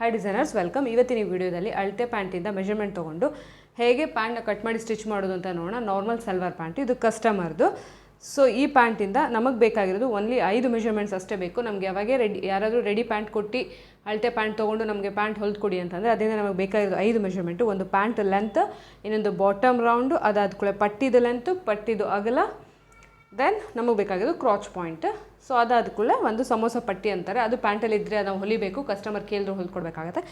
Hi designers welcome ಇವತ್ತಿನ ಈ ವಿಡಿಯೋದಲ್ಲಿ ಅಳತೆ ಪ್ಯಾಂಟಿಂದ ಮೆಷರ್ಮೆಂಟ್ ತೊಗೊಂಡು ಹೇಗೆ ಪ್ಯಾಂಟ್ನ ಕಟ್ ಮಾಡಿ ಸ್ಟಿಚ್ ಮಾಡೋದು ಅಂತ ನೋಡೋಣ. ನಾರ್ಮಲ್ ಸಲ್ವಾರ್ ಪ್ಯಾಂಟ್ ಇದು ಕಸ್ಟಮರ್ದು ಸೊ ಈ ಪ್ಯಾಂಟಿಂದ ನಮಗೆ ಬೇಕಾಗಿರೋದು ಓನ್ಲಿ ಐದು ಮೆಷರ್ಮೆಂಟ್ಸ್ ಅಷ್ಟೇ ಬೇಕು. ನಮಗೆ ಯಾವಾಗೇ ರೆಡಿ ಯಾರಾದರೂ ರೆಡಿ ಪ್ಯಾಂಟ್ ಕೊಟ್ಟು ಅಳತೆ ಪ್ಯಾಂಟ್ ತೊಗೊಂಡು ನಮಗೆ ಪ್ಯಾಂಟ್ ಹೊಲ್ದು ಕೊಡಿ ಅಂತಂದರೆ ಅದರಿಂದ ನಮಗೆ ಬೇಕಾಗಿರೋದು ಐದು ಮೆಷರ್ಮೆಂಟು ಒಂದು ಪ್ಯಾಂಟ್ ಲೆಂತ್ ಇನ್ನೊಂದು ಬಾಟಮ್ ರೌಂಡು ಅದಾದ ಕೂಡ ಪಟ್ಟಿದ ಲೆಂತು ಪಟ್ಟಿದು ಅಗಲ ದೆನ್ ನಮಗೆ ಬೇಕಾಗಿರೋದು ಕ್ರಾಚ್ ಪಾಯಿಂಟ್ ಸೊ ಅದಾದ ಕೂಡಲೇ ಒಂದು ಸಮೋಸ ಪಟ್ಟಿ ಅಂತಾರೆ. ಅದು ಪ್ಯಾಂಟಲ್ಲಿ ಇದ್ದರೆ ನಾವು ಹೊಲಿಬೇಕು ಕಸ್ಟಮರ್ ಕೇಳಿದ್ರು ಹೊಲ್ಕೊಡ್ಬೇಕಾಗತ್ತೆ.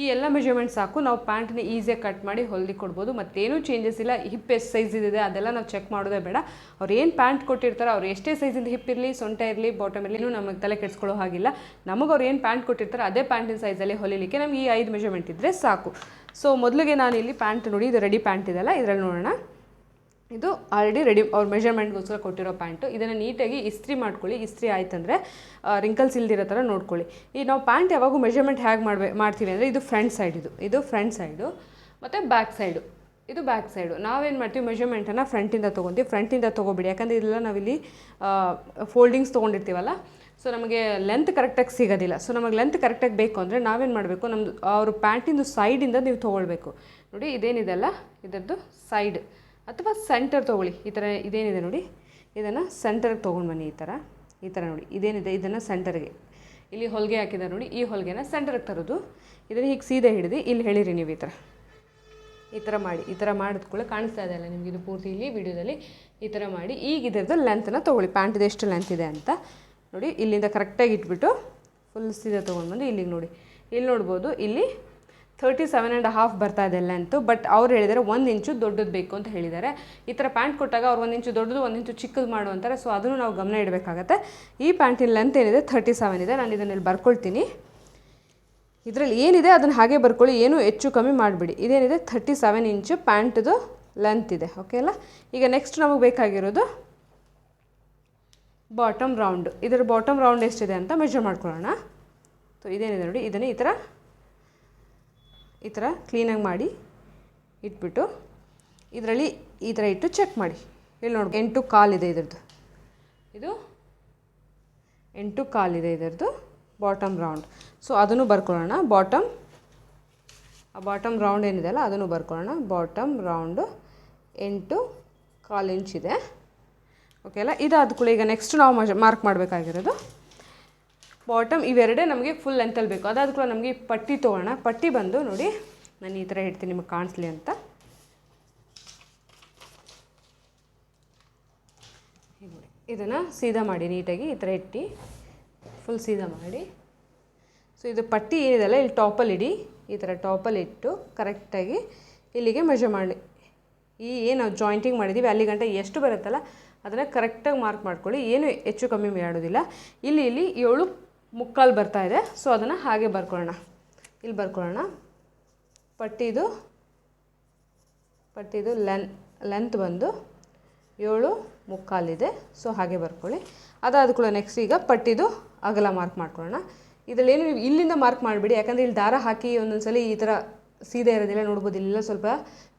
ಈ ಎಲ್ಲ ಮೆಷರ್ಮೆಂಟ್ ಸಾಕು. ನಾವು ಪ್ಯಾಂಟ್ನ ಈಸಿಯಾಗಿ ಕಟ್ ಮಾಡಿ ಹೊಲ್ದಿ ಕೊಡ್ಬೋದು. ಮತ್ತೇನೂ ಚೇಂಜಸ್ ಇಲ್ಲ. ಹಿಪ್ ಎಷ್ಟು ಸೈಜ್ ಇದೆ ಅದೆಲ್ಲ ನಾವು ಚೆಕ್ ಮಾಡೋದೇ ಬೇಡ. ಅವ್ರು ಏನು ಪ್ಯಾಂಟ್ ಕೊಟ್ಟಿರ್ತಾರೆ ಅವ್ರು ಎಷ್ಟೇ ಸೈಜಿಂದ ಹಿಪ್ ಇರಲಿ, ಸೊಂಟ ಇರಲಿ ಬಾಟಮ್ ಇರಲಿ ನಮಗೆ ತಲೆ ಕೆಡಿಸ್ಕೊಳ್ಳೋ ಹಾಗಿಲ್ಲ. ನಮಗೆ ಅವ್ರು ಏನು ಪ್ಯಾಂಟ್ ಕೊಟ್ಟಿರ್ತಾರೆ ಅದೇ ಪ್ಯಾಂಟಿನ ಸೈಜಲ್ಲಿ ಹೊಲಿಲಿಕ್ಕೆ ನಮಗೆ ಈ ಐದು ಮೆಷರ್ಮೆಂಟ್ ಇದ್ದರೆ ಸಾಕು. ಸೊ ಮೊದಲಿಗೆ ನಾನು ಇಲ್ಲಿ ಪ್ಯಾಂಟ್ ನೋಡಿ, ಇದು ರೆಡಿ ಪ್ಯಾಂಟ್ ಇದೆಲ್ಲ ಇದರಲ್ಲಿ ನೋಡೋಣ. ಇದು ಆಲ್ರೆಡಿ ರೆಡಿ, ಅವ್ರ ಮೆಷರ್ಮೆಂಟ್ಗೋಸ್ಕರ ಕೊಟ್ಟಿರೋ ಪ್ಯಾಂಟು. ಇದನ್ನು ನೀಟಾಗಿ ಇಸ್ತ್ರಿ ಮಾಡ್ಕೊಳ್ಳಿ. ಇಸ್ತ್ರಿ ಆಯ್ತಂದರೆ ರಿಂಕಲ್ಸ್ ಇಲ್ದಿರೋ ಥರ ನೋಡ್ಕೊಳ್ಳಿ. ಈ ನಾವು ಪ್ಯಾಂಟ್ ಯಾವಾಗೂ ಮೆಷರ್ಮೆಂಟ್ ಹೇಗೆ ಮಾಡ್ಬೇ, ಮಾಡ್ತೀವಿ ಅಂದರೆ ಇದು ಫ್ರಂಟ್ ಸೈಡ್ ಇದು. ಇದು ಫ್ರಂಟ್ ಸೈಡು, ಮತ್ತು ಬ್ಯಾಕ್ ಸೈಡು. ಇದು ಬ್ಯಾಕ್ ಸೈಡು. ನಾವೇನು ಮಾಡ್ತೀವಿ ಮೆಷರ್ಮೆಂಟನ್ನು ಫ್ರಂಟಿಂದ ತೊಗೊತೀವಿ. ಫ್ರಂಟಿಂದ ತೊಗೊಬಿಡಿ. ಯಾಕಂದರೆ ಇದೆಲ್ಲ ನಾವಿಲ್ಲಿ ಫೋಲ್ಡಿಂಗ್ಸ್ ತೊಗೊಂಡಿರ್ತೀವಲ್ಲ ಸೊ ನಮಗೆ ಲೆಂತ್ ಕರೆಕ್ಟಾಗಿ ಸಿಗೋದಿಲ್ಲ. ಸೊ ನಮಗೆ ಲೆಂತ್ ಕರೆಕ್ಟಾಗಿ ಬೇಕು ಅಂದರೆ ನಾವೇನು ಮಾಡಬೇಕು ನಮ್ಮದು ಅವ್ರ ಪ್ಯಾಂಟಿಂದು ಸೈಡಿಂದ ನೀವು ತೊಗೊಳ್ಬೇಕು. ನೋಡಿ ಇದೇನಿದೆಲ್ಲ ಇದರದ್ದು ಸೈಡ್ ಅಥವಾ ಸೆಂಟರ್ ತೊಗೊಳ್ಳಿ. ಈ ಥರ ಇದೇನಿದೆ ನೋಡಿ. ಇದನ್ನು ಸೆಂಟರ್ಗೆ ತೊಗೊಂಡು ಬನ್ನಿ ಈ ಥರ ಈ ಥರ ನೋಡಿ. ಇದೇನಿದೆ? ಇದನ್ನು ಸೆಂಟರ್ಗೆ ಇಲ್ಲಿ ಹೊಲಿಗೆ ಹಾಕಿದ್ದಾರೆ ನೋಡಿ. ಈ ಹೊಲಿಗೆನ ಸೆಂಟರ್ಗೆ ತರೋದು. ಇದನ್ನು ಹೀಗೆ ಸೀದಾ ಹಿಡಿದು ಇಲ್ಲಿ ಹೇಳಿರಿ ನೀವು ಈ ಥರ ಈ ಥರ ಮಾಡಿ. ಈ ಥರ ಮಾಡಿದ ಕೂಡ ಕಾಣಿಸ್ತಾ ಇದೆ ಅಲ್ಲ ನಿಮಗೆ ಇದು ಪೂರ್ತಿ ಇಲ್ಲಿ ವಿಡಿಯೋದಲ್ಲಿ. ಈ ಥರ ಮಾಡಿ. ಈಗ ಇದರದ್ದು ಲೆಂತನ್ನು ತೊಗೊಳ್ಳಿ. ಪ್ಯಾಂಟ್ದು ಎಷ್ಟು ಲೆಂತ್ ಇದೆ ಅಂತ. ನೋಡಿ, ಇಲ್ಲಿಂದ ಕರೆಕ್ಟಾಗಿ ಇಟ್ಬಿಟ್ಟು ಫುಲ್ ಸೀದಾ ತೊಗೊಂಡು ಬಂದು ಇಲ್ಲಿಗೆ ನೋಡಿ. ಇಲ್ಲಿ ನೋಡ್ಬೋದು. ಇಲ್ಲಿ ತರ್ಟಿ ಸೆವೆನ್ ಆ್ಯಂಡ್ ಹಾಫ್ ಬರ್ತಾ ಇದೆ ಲೆಂತು ಬಟ್ ಅವ್ರು ಹೇಳಿದ್ದಾರೆ ಒಂದು ಇಂಚು ದೊಡ್ಡದು ಬೇಕು ಅಂತ ಹೇಳಿದ್ದಾರೆ ಈ ಥರ ಪ್ಯಾಂಟ್ ಕೊಟ್ಟಾಗ ಅವ್ರು ಒಂದು ಇಂಚು ದೊಡ್ಡದು, ಒಂದು ಇಂಚು ಚಿಕ್ಕದು ಮಾಡು ಅಂತಾರೆ. ಸೊ ಅದನ್ನು ನಾವು ಗಮನ ಇಡಬೇಕಾಗತ್ತೆ. ಈ ಪ್ಯಾಂಟಿನ ಲೆಂತ್ ಏನಿದೆ? ಥರ್ಟಿ ಸೆವೆನ್ ಇದೆ. ನಾನು ಇದನ್ನಲ್ಲಿ ಬರ್ಕೊಳ್ತೀನಿ. ಇದರಲ್ಲಿ ಏನಿದೆ? ಅದನ್ನು ಹಾಗೆ ಬರ್ಕೊಳ್ಳಿ. ಏನು ಹೆಚ್ಚು ಕಮ್ಮಿ ಮಾಡಿಬಿಡಿ. ಇದೇನಿದೆ? ಥರ್ಟಿ ಸೆವೆನ್ ಇಂಚು ಪ್ಯಾಂಟ್ದು ಲೆಂತ್ ಇದೆ. ಓಕೆ ಅಲ್ಲ? ಈಗ ನೆಕ್ಸ್ಟ್ ನಮಗೆ ಬೇಕಾಗಿರೋದು ಬಾಟಮ್ ರೌಂಡ್ ಇದರ ಬಾಟಮ್ ರೌಂಡ್ ಎಷ್ಟಿದೆ ಅಂತ ಮೆಷರ್ ಮಾಡ್ಕೊಳ್ಳೋಣ. ಸೊ ಇದೇನಿದೆ ನೋಡಿ? ಇದನ್ನು ಈ ಥರ ಈ ಥರ ಕ್ಲೀನಾಗಿ ಮಾಡಿ ಇಟ್ಬಿಟ್ಟು ಇದರಲ್ಲಿ ಈ ಥರ ಇಟ್ಟು ಚೆಕ್ ಮಾಡಿ. ಇಲ್ಲಿ ನೋಡಿ, ಎಂಟು ಕಾಲಿದೆ ಇದರದ್ದು. ಇದು ಎಂಟು ಕಾಲಿದೆ ಇದರದ್ದು ಬಾಟಮ್ ರೌಂಡ್. ಸೊ, ಅದನ್ನು ಬರ್ಕೊಳ್ಳೋಣ. ಬಾಟಮ್, ಆ ಬಾಟಮ್ ರೌಂಡ್ ಏನಿದೆಯಲ್ಲ ಅದನ್ನು ಬರ್ಕೊಳ್ಳೋಣ. ಬಾಟಮ್ ರೌಂಡು ಎಂಟು ಕಾಲು ಇಂಚ್ ಇದೆ. ಓಕೆ ಅಲ್ಲ ಇದಾದ ಕೂಡ ಈಗ ನೆಕ್ಸ್ಟ್ ನಾವು ಮಾರ್ಕ್ ಮಾಡಬೇಕಾಗಿರೋದು ಬಾಟಮ್ ಇವೆರಡೇ ನಮಗೆ ಫುಲ್ ಲೆಂತಲ್ಲಿ ಬೇಕು. ಅದಾದ ಕೂಡ ನಮಗೆ ಪಟ್ಟಿ ತೊಗೊಳ್ಳೋಣ ಪಟ್ಟಿ ಬಂದು ನೋಡಿ, ನಾನು ಈ ಥರ ಇಡ್ತೀನಿ ನಿಮಗೆ ಕಾಣಿಸ್ಲಿ ಅಂತ. ಇದನ್ನು ಸೀದಾ ಮಾಡಿ, ನೀಟಾಗಿ ಈ ಥರ ಇಟ್ಟು ಫುಲ್ ಸೀದಾ ಮಾಡಿ. ಸೊ ಇದು ಪಟ್ಟಿ ಏನಿದೆಲ್ಲ ಇಲ್ಲಿ ಟಾಪಲ್ಲಿ ಇಡಿ. ಈ ಥರ ಟಾಪಲ್ಲಿ ಇಟ್ಟು ಕರೆಕ್ಟಾಗಿ ಇಲ್ಲಿಗೆ ಮೆಜರ್ ಮಾಡಿ. ಈ ಏನು ಜಾಯಿಂಟಿಂಗ್ ಮಾಡಿದ್ದೀವಿ ಅಲ್ಲಿ ಗಂಟೆ ಎಷ್ಟು ಬರುತ್ತಲ್ಲ, ಅದನ್ನು ಕರೆಕ್ಟಾಗಿ ಮಾರ್ಕ್ ಮಾಡ್ಕೊಳ್ಳಿ. ಏನು ಹೆಚ್ಚು ಕಮ್ಮಿ ಮಾಡೋದಿಲ್ಲ. ಇಲ್ಲಿ ಇಲ್ಲಿ ಏಳು ಮುಕ್ಕಾಲು ಬರ್ತಾ ಇದೆ. ಸೊ ಅದನ್ನು ಹಾಗೆ ಬರ್ಕೊಳ್ಳೋಣ. ಇಲ್ಲಿ ಬರ್ಕೊಳ್ಳೋಣ. ಪಟ್ಟಿದು ಪಟ್ಟಿದು ಲೆನ್, ಲೆಂತ್ ಬಂದು ಏಳು ಮುಕ್ಕಾಲಿದೆ ಸೊ ಹಾಗೆ ಬರ್ಕೊಳ್ಳಿ. ಅದಾದ ಕೂಡ ನೆಕ್ಸ್ಟ್ ಈಗ ಪಟ್ಟಿದು ಅಗಲ ಮಾರ್ಕ್ ಮಾಡ್ಕೊಳ್ಳೋಣ. ಇದರಲ್ಲಿ ಏನು ಇಲ್ಲಿಂದ ಮಾರ್ಕ್ ಮಾಡಿಬಿಡಿ. ಯಾಕಂದರೆ ಇಲ್ಲಿ ದಾರ ಹಾಕಿ ಒಂದೊಂದ್ಸಲಿ ಈ ಥರ ಸೀದೆ ಇರೋದಿಲ್ಲ, ನೋಡ್ಬೋದು ಇಲ್ಲ ಸ್ವಲ್ಪ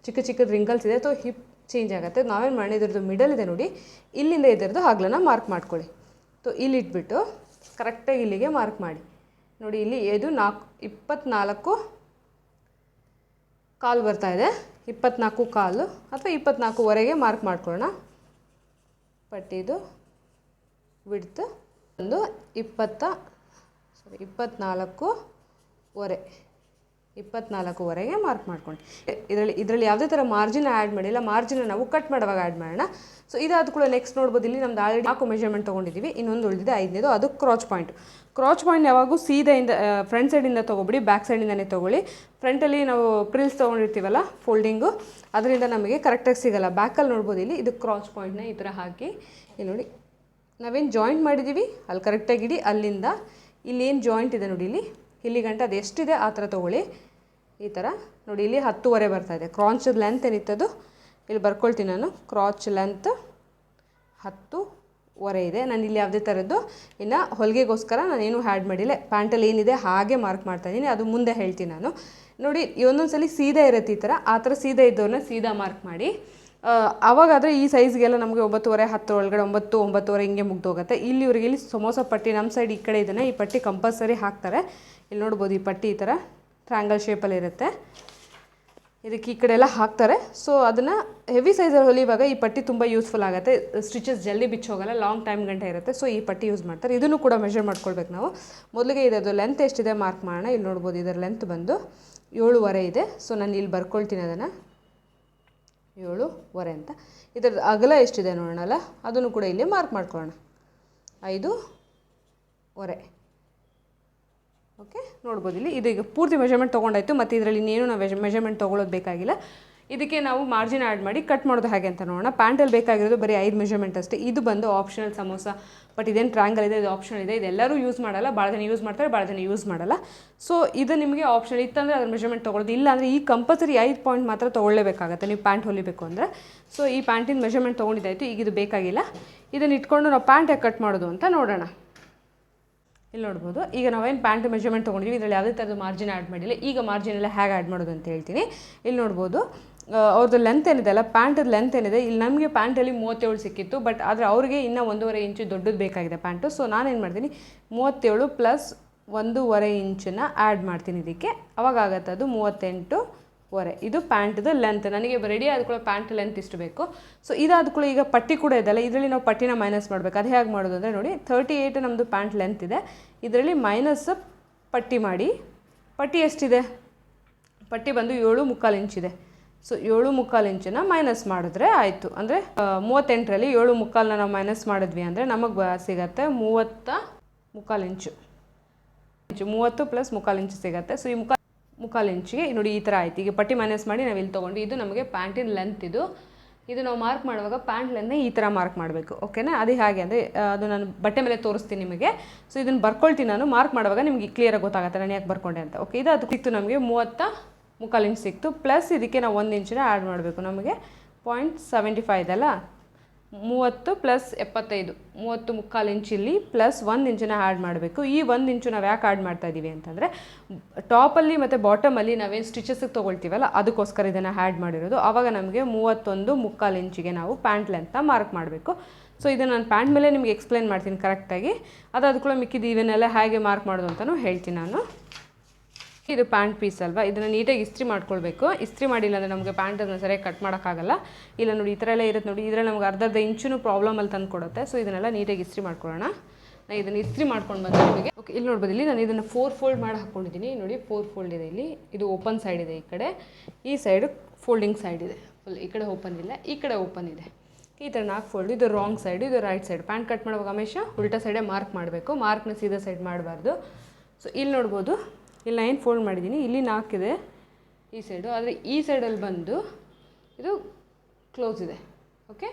ಚಿಕ್ಕ ಚಿಕ್ಕದ ರಿಂಗಲ್ಸ್ ಇದೆ. ಅಥವಾ ಹಿಪ್ ಚೇಂಜ್ ಆಗುತ್ತೆ. ನಾವೇನು ಮಾಡಿ ಮಿಡಲ್ ಇದೆ ನೋಡಿ. ಇಲ್ಲಿಂದ ಇದರದ್ದು ಅಗಲನ ಮಾರ್ಕ್ ಮಾಡ್ಕೊಳ್ಳಿ. ಸೊ ಇಲ್ಲಿ ಇಟ್ಬಿಟ್ಟು ಕರೆಕ್ಟಾಗಿ ಇಲ್ಲಿಗೆ ಮಾರ್ಕ್ ಮಾಡಿ. ನೋಡಿ, ಇಲ್ಲಿ ಇದು ನಾಲ್ಕು, ಇಪ್ಪತ್ನಾಲ್ಕು ಕಾಲು ಬರ್ತಾ ಇದೆ. ಇಪ್ಪತ್ನಾಲ್ಕು ಕಾಲು ಅಥವಾ ಇಪ್ಪತ್ನಾಲ್ಕುವರೆಗೆ ಮಾರ್ಕ್ ಮಾಡ್ಕೊಳ್ಳೋಣ. ಪಟ್ಟಿದು ಬಿಡ್ತು ಒಂದು ಇಪ್ಪತ್ತ ಸಾರಿ ಇಪ್ಪತ್ನಾಲ್ಕುವರೆ. ಇಪ್ಪತ್ನಾಲ್ಕುವರೆಗೆ ಮಾರ್ಕ್ ಮಾಡ್ಕೊಂಡು ಇದರಲ್ಲಿ ಇದರಲ್ಲಿ ಯಾವುದೇ ಥರ ಮಾರ್ಜಿನ್ ಆ್ಯಡ್ ಮಾಡಿಲ್ಲ ಮಾರ್ಜಿನ ನಾವು ಕಟ್ ಮಾಡುವಾಗ ಆ್ಯಡ್ ಮಾಡೋಣ. ಸೊ ಇದಾದ ಕೂಡ ನೆಕ್ಸ್ಟ್ ನೋಡ್ಬೋದು. ಇಲ್ಲಿ ನಮ್ದು ಆಲ್ರೆಡಿ ನಾಲ್ಕು ಮೆಷರ್ಮೆಂಟ್ ತೊಗೊಂಡಿದ್ದೀವಿ ಇನ್ನೊಂದು ಉಳಿದಿದೆ, ಐದನೇದು. ಅದು ಕ್ರಾಚ್ ಪಾಯಿಂಟ್ ಕ್ರಾಚ್ ಪಾಯಿಂಟ್ ಯಾವಾಗೂ ಸೀದೆಯಿಂದ ಫ್ರಂಟ್ ಸೈಡಿಂದ ತೊಗೊಬಿಡಿ ಬ್ಯಾಕ್ ಸೈಡಿಂದನೇ ತೊಗೊಳ್ಳಿ. ಫ್ರಂಟಲ್ಲಿ ನಾವು ಪ್ರಿಲ್ಸ್ ತೊಗೊಂಡಿರ್ತೀವಲ್ಲ ಫೋಲ್ಡಿಂಗು ಅದರಿಂದ ನಮಗೆ ಕರೆಕ್ಟಾಗಿ ಸಿಗಲ್ಲ. ಬ್ಯಾಕಲ್ಲಿ ನೋಡ್ಬೋದು ಇಲ್ಲಿ. ಇದು ಕ್ರಾಚ್ ಪಾಯಿಂಟ್ನ ಈ ಥರ ಹಾಕಿ. ಇಲ್ಲಿ ನೋಡಿ. ನಾವೇನು ಜಾಯಿಂಟ್ ಮಾಡಿದ್ದೀವಿ ಅಲ್ಲಿ ಕರೆಕ್ಟಾಗಿ ಇಡಿ. ಅಲ್ಲಿಂದ ಏನು ಜಾಯಿಂಟ್ ಇದೆ ನೋಡಿ ಇಲ್ಲಿ. ಇಲ್ಲಿ ಗಂಟೆ ಅದು ಎಷ್ಟಿದೆ? ಆ ಥರ ತೊಗೊಳ್ಳಿ. ಈ ಥರ ನೋಡಿ, ಇಲ್ಲಿ ಹತ್ತುವರೆ ಬರ್ತಾ ಇದೆ. ಕ್ರಾಂಚ್ ಲೆಂತ್ ಏನಿತ್ತದು? ಇಲ್ಲಿ ಬರ್ಕೊಳ್ತೀನಿ ನಾನು. ಕ್ರಾಚ್ ಲೆಂತ್ ಹತ್ತುವರೆ ಇದೆ. ನಾನು ಇಲ್ಲಿ ಯಾವುದೇ ಥರದ್ದು ಇನ್ನು ಹೊಲಿಗೆಗೋಸ್ಕರ ನಾನೇನು ಹ್ಯಾಡ್ ಮಾಡಿಲ್ಲ. ಪ್ಯಾಂಟಲ್ಲಿ ಏನಿದೆ ಹಾಗೆ ಮಾರ್ಕ್ ಮಾಡ್ತಾ ಇದ್ದೀನಿ ಅದು ಮುಂದೆ ಹೇಳ್ತೀನಿ ನಾನು. ನೋಡಿ ಒಂದೊಂದು ಸಲ ಸೀದಾ ಇರುತ್ತೆ ಈ ಥರ ಆ ಥರ ಸೀದಾ ಇದ್ದವ್ರನ್ನ ಸೀದಾ ಮಾರ್ಕ್ ಮಾಡಿ. ಅವಾಗಾದರೆ ಈ ಸೈಜ್ಗೆಲ್ಲ ನಮಗೆ ಒಂಬತ್ತುವರೆ ಹತ್ತು ಒಳಗಡೆ ಒಂಬತ್ತು, ಒಂಬತ್ತುವರೆ ಹಿಂಗೆ ಮುಗ್ದೋಗುತ್ತೆ. ಇಲ್ಲಿವರೆಗೆ ಇಲ್ಲಿ ಸಮೋಸ ಪಟ್ಟಿ ನಮ್ಮ ಸೈಡ್ ಈ ಕಡೆ ಇದನ್ನು. ಈ ಪಟ್ಟಿ ಕಂಪಲ್ಸರಿ ಹಾಕ್ತಾರೆ. ಇಲ್ಲಿ ನೋಡ್ಬೋದು ಈ ಪಟ್ಟಿ ಈ ಥರ ಟ್ರ್ಯಾಂಗಲ್ ಶೇಪಲ್ಲಿ ಇರುತ್ತೆ. ಇದಕ್ಕೆ ಈ ಕಡೆ ಎಲ್ಲ ಹಾಕ್ತಾರೆ. ಸೊ ಅದನ್ನು ಹೆವಿ ಸೈಜಲ್ಲಿ ಹೊಲಿಯುವಾಗ ಈ ಪಟ್ಟಿ ತುಂಬ ಯೂಸ್ಫುಲ್ ಆಗುತ್ತೆ. ಸ್ಟಿಚಸ್ ಜಲ್ದಿ ಬಿಚ್ಚೋಗಲ್ಲ ಲಾಂಗ್ ಟೈಮ್ ಗಂಟೆ ಇರುತ್ತೆ. ಸೊ ಈ ಪಟ್ಟಿ ಯೂಸ್ ಮಾಡ್ತಾರೆ. ಇದನ್ನು ಕೂಡ ಮೆಷರ್ ಮಾಡ್ಕೊಳ್ಬೇಕು ನಾವು. ಮೊದಲಿಗೆ ಇದರದ್ದು ಲೆಂತ್ ಎಷ್ಟಿದೆ ಮಾರ್ಕ್ ಮಾಡೋಣ. ಇಲ್ಲಿ ನೋಡ್ಬೋದು ಇದರ ಲೆಂತ್ ಬಂದು ಏಳುವರೆ ಇದೆ. ಸೊ ನಾನು ಇಲ್ಲಿ ಬರ್ಕೊಳ್ತೀನಿ ಅದನ್ನು. ಏಳುವರೆ ಅಂತ. ಇದರದ್ದು ಅಗಲ ಎಷ್ಟಿದೆ ನೋಡೋಣಲ್ಲ, ಅದನ್ನು ಕೂಡ ಇಲ್ಲಿ ಮಾರ್ಕ್ ಮಾಡ್ಕೊಳ್ಳೋಣ. ಐದು, ವರೆ. ಓಕೆ ನೋಡ್ಬೋದು ಇಲ್ಲಿ. ಇದು ಈಗ ಪೂರ್ತಿ ಮೆಷರ್ಮೆಂಟ್ ತೊಗೊಂಡಾಯ್ತು, ಮತ್ತು ಇದರಲ್ಲಿ ಇನ್ನೇನು ನಾವು ಮೆಷರ್ಮೆಂಟ್ ತೊಗೊಳೋದು ಬೇಕಾಗಿಲ್ಲ. ಇದಕ್ಕೆ ನಾವು ಮಾರ್ಜಿನ್ ಆ್ಯಡ್ ಮಾಡಿ ಕಟ್ ಮಾಡೋದು ಹಾಗೆ ಅಂತ ನೋಡೋಣ. ಪ್ಯಾಂಟಲ್ಲಿ ಬೇಕಾಗಿರೋದು ಬರೀ ಐದು ಮೆಷರ್ಮೆಂಟ್ ಅಷ್ಟೇ. ಇದು ಬಂದು ಆಪ್ಷನಲ್ ಸಮೋಸ ಬಟ್ ಇದೇನು ಟ್ರ್ಯಾಂಗಲ್ ಇದೆ, ಇದು ಆಪ್ಷನ್ ಇದೆ. ಇದೆಲ್ಲರೂ ಯೂಸ್ ಮಾಡಲ್ಲ. ಭಾಳ ಜನ ಯೂಸ್ ಮಾಡ್ತಾರೆ ಭಾಳ ಜನ ಯೂಸ್ ಮಾಡಲ್ಲ. ಸೊ ಇದು ನಿಮಗೆ ಆಪ್ಷನ್ ಇತ್ತಂದರೆ ಅದ್ರ ಮೆಷರ್ಮೆಂಟ್ ತೊಗೊಳ್ಳೋದು. ಇಲ್ಲ ಅಂದರೆ ಈ ಕಂಪಲ್ಸರಿ ಐದು ಪಾಯಿಂಟ್ ಮಾತ್ರ ತೊಗೊಳ್ಳೇಬೇಕಾಗತ್ತೆ. ನೀವು ಪ್ಯಾಂಟ್ ಹೊಲಿಬೇಕು ಅಂದರೆ. ಸೊ ಈ ಪ್ಯಾಂಟಿನ ಮೆಷರ್ಮೆಂಟ್ ತೊಗೊಂಡಿದ್ದಾಯಿತು. ಈಗ ಇದು ಬೇಕಾಗಿಲ್ಲ. ಇದನ್ನು ಇಟ್ಕೊಂಡು ನಾವು ಪ್ಯಾಂಟ್ ಹೇಗೆ ಕಟ್ ಮಾಡೋದು ಅಂತ ನೋಡೋಣ. ಇಲ್ಲಿ ನೋಡ್ಬೋದು. ಈಗ ನಾವೇನು ಪ್ಯಾಂಟ್ ಮೆಜರ್ಮೆಂಟ್ ತೊಗೊಂಡಿದ್ವಿ, ಇದರಲ್ಲಿ ಯಾವುದೇ ಥರದ ಮಾರ್ಜಿನ್ ಆ್ಯಡ್ ಮಾಡಿಲ್ಲ. ಈಗ ಮಾರ್ಜಿನ್ ಎಲ್ಲ ಹೇಗೆ ಆ್ಯಡ್ ಮಾಡೋದು ಅಂತ ಹೇಳ್ತೀನಿ. ಇಲ್ಲಿ ನೋಡ್ಬೋದು ಅವ್ರದ್ದು ಲೆಂತ್ ಏನಿದೆ ಅಲ್ಲ ಪ್ಯಾಂಟದ ಲೆಂತ್ ಏನಿದೆ, ಇಲ್ಲಿ ನಮಗೆ ಪ್ಯಾಂಟಲ್ಲಿ ಮೂವತ್ತೇಳು ಸಿಕ್ಕಿತ್ತು ಬಟ್ ಆದರೆ ಅವ್ರಿಗೆ ಇನ್ನೂ ಒಂದೂವರೆ ಇಂಚು ದೊಡ್ಡದು ಬೇಕಾಗಿದೆ ಪ್ಯಾಂಟು ಸೊ ನಾನೇನು ಮಾಡ್ತೀನಿ, ಮೂವತ್ತೇಳು ಪ್ಲಸ್ ಒಂದೂವರೆ ಇಂಚನ್ನು ಆ್ಯಡ್ ಮಾಡ್ತೀನಿ ಇದಕ್ಕೆ. ಅವಾಗ ಆಗತ್ತೆ ಅದು ಮೂವತ್ತೆಂಟು ವರೆ ಇದು ಪ್ಯಾಂಟ್ದು ಲೆಂತ್ ನನಗೆ ರೆಡಿ ಆದ ಕೂಡ ಪ್ಯಾಂಟ್ ಲೆಂತ್ ಇಷ್ಟು ಬೇಕು. ಸೊ ಇದಾದ ಕೂಡ ಈಗ ಪಟ್ಟಿ ಕೂಡ ಇದೆಲ್ಲ ಇದರಲ್ಲಿ ನಾವು ಪಟ್ಟಿನ ಮೈನಸ್ ಮಾಡಬೇಕು. ಅದು ಹೇಗೆ ಮಾಡೋದು ಅಂದರೆ ನೋಡಿ ತರ್ಟಿ ಏಯ್ಟ್ ನಮ್ಮದು ಪ್ಯಾಂಟ್ ಲೆಂತ್ ಇದೆ. ಇದರಲ್ಲಿ ಮೈನಸ್ ಪಟ್ಟಿ ಮಾಡಿ. ಪಟ್ಟಿ ಎಷ್ಟಿದೆ? ಪಟ್ಟಿ ಬಂದು ಏಳು ಮುಕ್ಕಾಲು ಇಂಚಿದೆ ಸೊ ಏಳು ಮುಕ್ಕಾಲು ಇಂಚನ್ನು ಮೈನಸ್ ಮಾಡಿದ್ರೆ ಆಯಿತು. ಅಂದರೆ ಮೂವತ್ತೆಂಟರಲ್ಲಿ ಏಳು ಮುಕ್ಕಾಲನ್ನ ನಾವು ಮೈನಸ್ ಮಾಡಿದ್ವಿ ಅಂದರೆ ನಮಗೆ ಸಿಗತ್ತೆ ಮೂವತ್ತ ಮುಕ್ಕಾಲು ಇಂಚು ಇಂಚು ಮೂವತ್ತು ಪ್ಲಸ್ ಮುಕ್ಕಾಲು ಇಂಚು ಸಿಗುತ್ತೆ. ಸೊ ಈ ಮುಕ್ಕಾಲು ಮುಕ್ಕಾಲು ಇಂಚಿಗೆ. ನೋಡಿ ಈ ಥರ ಆಯ್ತು. ಈಗ ಪಟ್ಟಿ ಮೈನಸ್ ಮಾಡಿ ನಾವು ಇಲ್ಲಿ ತೊಗೊಂಡು, ಇದು ನಮಗೆ ಪ್ಯಾಂಟಿನ ಲೆಂತ್ ಇದು. ಇದು ನಾವು ಮಾರ್ಕ್ ಮಾಡುವಾಗ ಪ್ಯಾಂಟ್ ಲೆಂತ್ನ ಈ ಥರ ಮಾರ್ಕ್ ಮಾಡಬೇಕು ಓಕೆನಾ ಅದು ಹೇಗೆ ಅಂದರೆ ಅದು ನಾನು ಬಟ್ಟೆ ಮೇಲೆ ತೋರಿಸ್ತೀನಿ ನಿಮಗೆ. ಸೊ ಇದನ್ನು ಬರ್ಕೊಳ್ತೀನಿ ನಾನು. ಮಾರ್ಕ್ ಮಾಡುವಾಗ ನಿಮಗೆ ಕ್ಲಿಯರಾಗಿ ಗೊತ್ತಾಗುತ್ತೆ ನಾನು ಯಾಕೆ ಬರ್ಕೊಂಡೆ ಅಂತ. ಓಕೆ ಇದು ಅದು ಸಿಕ್ತು ನಮಗೆ ಮೂವತ್ತ ಮುಕ್ಕಾಲು ಇಂಚ್ ಸಿಕ್ತು. ಪ್ಲಸ್ ಇದಕ್ಕೆ ನಾವು ಒಂದು ಇಂಚಿನ ಆ್ಯಡ್ ಮಾಡಬೇಕು ನಮಗೆ. ಪಾಯಿಂಟ್ ಸೆವೆಂಟಿ ಫೈವ್ ಮೂವತ್ತು ಪ್ಲಸ್ ಎಪ್ಪತ್ತೈದು. ಮೂವತ್ತು ಮುಕ್ಕಾಲು ಇಂಚ್ ಇಲ್ಲಿ ಪ್ಲಸ್ ಒಂದು ಇಂಚನ್ನ ಆ್ಯಡ್ ಮಾಡಬೇಕು. ಈ ಒಂದು ಇಂಚು ನಾವು ಯಾಕೆ ಆ್ಯಡ್ ಮಾಡ್ತಾ ಇದ್ದೀವಿ ಅಂತಂದರೆ ಟಾಪಲ್ಲಿ ಮತ್ತು ಬಾಟಮಲ್ಲಿ ನಾವೇನು ಸ್ಟಿಚಸ್ಗೆ ತೊಗೊಳ್ತೀವಲ್ಲ, ಅದಕ್ಕೋಸ್ಕರ ಇದನ್ನು ಆ್ಯಡ್ ಮಾಡಿರೋದು. ಆವಾಗ ನಮಗೆ ಮೂವತ್ತೊಂದು ಮುಕ್ಕಾಲು ಇಂಚಿಗೆ ನಾವು ಪ್ಯಾಂಟ್ ಲೆಂತ ಮಾರ್ಕ್ ಮಾಡಬೇಕು. ಸೊ ಇದನ್ನು ನಾನು ಪ್ಯಾಂಟ್ ಮೇಲೆ ನಿಮಗೆ ಎಕ್ಸ್ಪ್ಲೈನ್ ಮಾಡ್ತೀನಿ ಕರೆಕ್ಟಾಗಿ ಅದಾದ ಕೂಡ ಮಿಕ್ಕಿದ್ದು ಇವನ್ನೆಲ್ಲ ಹೇಗೆ ಮಾರ್ಕ್ ಮಾಡೋದು ಅಂತಲೂ ಹೇಳ್ತೀನಿ ನಾನು. ಇದು ಪ್ಯಾಂಟ್ ಪೀಸ್ ಅಲ್ವಾ? ಇದನ್ನು ನೀಟಾಗಿ ಇಸ್ತ್ರಿ ಮಾಡ್ಕೊಳ್ಬೇಕು. ಇಸ್ತ್ರಿ ಮಾಡಿಲ್ಲ ಅಂದರೆ ನಮಗೆ ಪ್ಯಾಂಟ್ ಅದನ್ನು ಸರಿಯಾಗಿ ಕಟ್ ಮಾಡೋಕ್ಕಾಗಲ್ಲ. ಇಲ್ಲ ನೋಡಿ, ಈ ಥರ ಎಲ್ಲ ಇರುತ್ತೆ ನೋಡಿ. ಇದರಲ್ಲಿ ನಮ್ಗೆ ಅರ್ಧ ಅರ್ಧ ಇಂಚು ಪ್ರಾಬ್ಲಮಲ್ಲಿ ತಂದು ಕೊಡುತ್ತೆ ಸೊ ಇದನ್ನೆಲ್ಲ ನೀಟಾಗಿ ಇಸ್ತ್ರಿ ಮಾಡ್ಕೊಳ್ಳೋಣ. ನಾನು ಇದನ್ನು ಇಸ್ತ್ರಿ ಮಾಡ್ಕೊಂಡು ಬಂದೆ ನಿಮಗೆ. ಓಕೆ ಇಲ್ಲಿ ನೋಡ್ಬೋದು ಇಲ್ಲಿ ನಾನು ಇದನ್ನು ಫೋರ್ ಫೋಲ್ಡ್ ಮಾಡಿ ಹಾಕ್ಕೊಂಡಿದ್ದೀನಿ ನೋಡಿ ಫೋರ್ ಫೋಲ್ಡ್ ಇದೆ ಇಲ್ಲಿ. ಇದು ಓಪನ್ ಸೈಡ್ ಇದೆ ಈ ಕಡೆ. ಈ ಸೈಡು ಫೋಲ್ಡಿಂಗ್ ಸೈಡ್ ಇದೆ. ಫುಲ್ ಈ ಕಡೆ ಓಪನ್ ಇಲ್ಲ, ಈ ಕಡೆ ಓಪನ್ ಇದೆ. ಈ ಥರ ನಾಲ್ಕು ಫೋಲ್ಡ್ ಇದು ರಾಂಗ್ ಸೈಡ್ ಇದು ರೈಟ್ ಸೈಡ್ ಪ್ಯಾಂಟ್ ಕಟ್ ಮಾಡುವಾಗ ಹಮೇಶ ಉಲ್ಟಾ ಸೈಡೇ ಮಾರ್ಕ್ ಮಾಡಬೇಕು. ಮಾರ್ಕ್ನ ಸೀದಾ ಸೈಡ್ ಮಾಡಬಾರ್ದು. ಸೊ ಇಲ್ಲಿ ನೋಡ್ಬೋದು. ಇಲ್ಲಿ ಏನು ಫೋಲ್ಡ್ ಮಾಡಿದ್ದೀನಿ. ಇಲ್ಲಿ ನಾಲ್ಕಿದೆ ಈ ಸೈಡು. ಆದರೆ ಈ ಸೈಡಲ್ಲಿ ಬಂದು ಇದು ಕ್ಲೋಸ್ ಇದೆ. ಓಕೆ?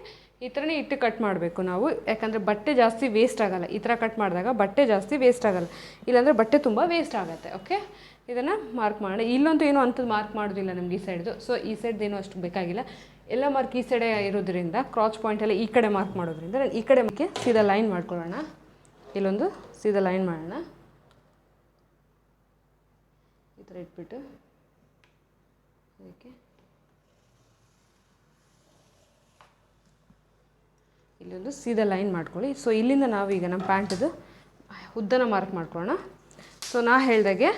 ಈ ಥರನೇ ಇಟ್ಟು ಕಟ್ ಮಾಡಬೇಕು ನಾವು. ಯಾಕಂದರೆ ಬಟ್ಟೆ ಜಾಸ್ತಿ ವೇಸ್ಟ್ ಆಗೋಲ್ಲ. ಈ ಥರ ಕಟ್ ಮಾಡಿದಾಗ ಬಟ್ಟೆ ಜಾಸ್ತಿ ವೇಸ್ಟ್ ಆಗೋಲ್ಲ. ಇಲ್ಲಾಂದರೆ ಬಟ್ಟೆ ತುಂಬ ವೇಸ್ಟ್ ಆಗುತ್ತೆ. ಓಕೆ? ಇದನ್ನು ಮಾರ್ಕ್ ಮಾಡೋಣ. ಇಲ್ಲಂತೂ ಏನು ಅಂಥದ್ದು ಮಾರ್ಕ್ ಮಾಡೋದಿಲ್ಲ ನಮ್ಗೆ ಈ ಸೈಡ್ದು. ಸೊ, ಈ ಸೈಡ್ದು ಅಷ್ಟು ಬೇಕಾಗಿಲ್ಲ. ಎಲ್ಲ ಮಾರ್ಕ್ ಈ ಸೈಡೇ ಇರೋದ್ರಿಂದ, ಕ್ರಾಚ್ ಪಾಯಿಂಟೆಲ್ಲ ಈ ಕಡೆ ಮಾರ್ಕ್ ಮಾಡೋದ್ರಿಂದ ನಾನು ಈ ಕಡೆ ಮುಖ್ಯ ಸೀದಾ ಲೈನ್ ಮಾಡ್ಕೊಳ್ಳೋಣ. ಇಲ್ಲೊಂದು ಸೀದಾ ಲೈನ್ ಮಾಡೋಣ ಈ ಥರ ಇಟ್ಬಿಟ್ಟು, ಅದಕ್ಕೆ ಇಲ್ಲೊಂದು ಸೀದಾ ಲೈನ್ ಮಾಡ್ಕೊಳ್ಳಿ. ಸೊ ಇಲ್ಲಿಂದ ನಾವು ಈಗ ನಮ್ಮ ಪ್ಯಾಂಟದು ಉದ್ದನ ಮಾರ್ಕ್ ಮಾಡ್ಕೊಳ್ಳೋಣ. ಸೊ ನಾ ಹೇಳ್ದಾಗೆ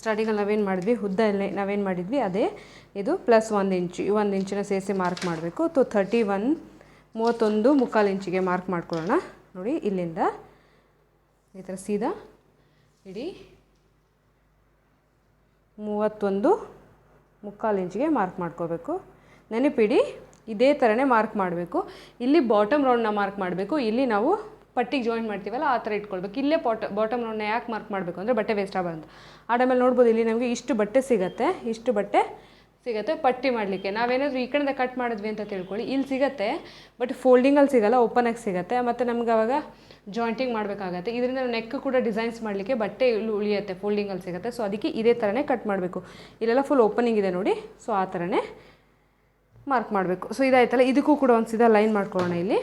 ಸ್ಟಾರ್ಟಿಂಗಲ್ಲಿ ನಾವೇನು ಮಾಡಿದ್ವಿ? ಉದ್ದ ಎಲ್ಲ ನಾವೇನು ಮಾಡಿದ್ವಿ? ಅದೇ ಇದು ಪ್ಲಸ್ ಒಂದು ಇಂಚು ಒಂದು ಇಂಚಿನ ಸೇರಿಸಿ ಮಾರ್ಕ್ ಮಾಡಬೇಕು. ತೊ ಥರ್ಟಿ ಒನ್ ಮೂವತ್ತೊಂದು ಮುಕ್ಕಾಲು ಇಂಚಿಗೆ ಮಾರ್ಕ್ ಮಾಡ್ಕೊಳ್ಳೋಣ. ನೋಡಿ, ಇಲ್ಲಿಂದ ಈ ಥರ ಸೀದಾ ಇಡೀ ಮೂವತ್ತೊಂದು ಮುಕ್ಕಾಲು ಇಂಚಿಗೆ ಮಾರ್ಕ್ ಮಾಡ್ಕೋಬೇಕು. ನೆನಪಿಡಿ, ಇದೇ ಥರನೇ ಮಾರ್ಕ್ ಮಾಡಬೇಕು. ಇಲ್ಲಿ ಬಾಟಮ್ ರೌಂಡ್ನ ಮಾರ್ಕ್ ಮಾಡಬೇಕು. ಇಲ್ಲಿ ನಾವು ಪಟ್ಟಿಗೆ ಜಾಯಿನ್ ಮಾಡ್ತೀವಲ್ಲ, ಆ ಥರ ಇಟ್ಕೊಳ್ಬೇಕು. ಇಲ್ಲೇ ಪಾಟ ಬಾಟಮ್ ರೌಂಡ್ನ ಯಾಕೆ ಮಾರ್ಕ್ ಮಾಡಬೇಕು ಅಂದರೆ ಬಟ್ಟೆ ವೇಸ್ಟ್ ಆಗಬಾರ್ದು ಆ ಟೈಮಲ್ಲಿ ನೋಡ್ಬೋದು, ಇಲ್ಲಿ ನಮಗೆ ಇಷ್ಟು ಬಟ್ಟೆ ಸಿಗತ್ತೆ. ಇಷ್ಟು ಬಟ್ಟೆ ಸಿಗತ್ತೆ, ಪಟ್ಟಿ ಮಾಡಲಿಕ್ಕೆ. ನಾವೇನಾದರೂ ಈ ಕಡೆಯಿಂದ ಕಟ್ ಮಾಡಿದ್ವಿ ಅಂತ ತಿಳ್ಕೊಳ್ಳಿ. ಇಲ್ಲಿ ಸಿಗತ್ತೆ ಬಟ್ ಫೋಲ್ಡಿಂಗಲ್ಲಿ ಸಿಗಲ್ಲ ಓಪನಾಗಿ ಸಿಗತ್ತೆ. ಮತ್ತು ನಮ್ಗೆ ಅವಾಗ ಜಾಯಿಂಟಿಂಗ್ ಮಾಡಬೇಕಾಗತ್ತೆ. ಇದರಿಂದ ನೆಕ್ ಕೂಡ ಡಿಸೈನ್ಸ್ ಮಾಡಲಿಕ್ಕೆ ಬಟ್ಟೆ ಇಲ್ಲಿ ಉಳಿಯುತ್ತೆ ಫೋಲ್ಡಿಂಗಲ್ಲಿ ಸಿಗುತ್ತೆ. ಸೊ ಅದಕ್ಕೆ ಇದೇ ಥರನೇ ಕಟ್ ಮಾಡಬೇಕು. ಇಲ್ಲೆಲ್ಲ ಫುಲ್ ಓಪನಿಂಗ್ ಇದೆ ನೋಡಿ. ಸೊ ಆ ಥರನೇ ಮಾರ್ಕ್ ಮಾಡಬೇಕು. ಸೊ ಇದಾಯ್ತಲ್ಲ, ಇದಕ್ಕೂ ಕೂಡ ಒಂದು ಸೀದಾ ಲೈನ್ ಮಾಡ್ಕೊಳ್ಳೋಣ ಇಲ್ಲಿ.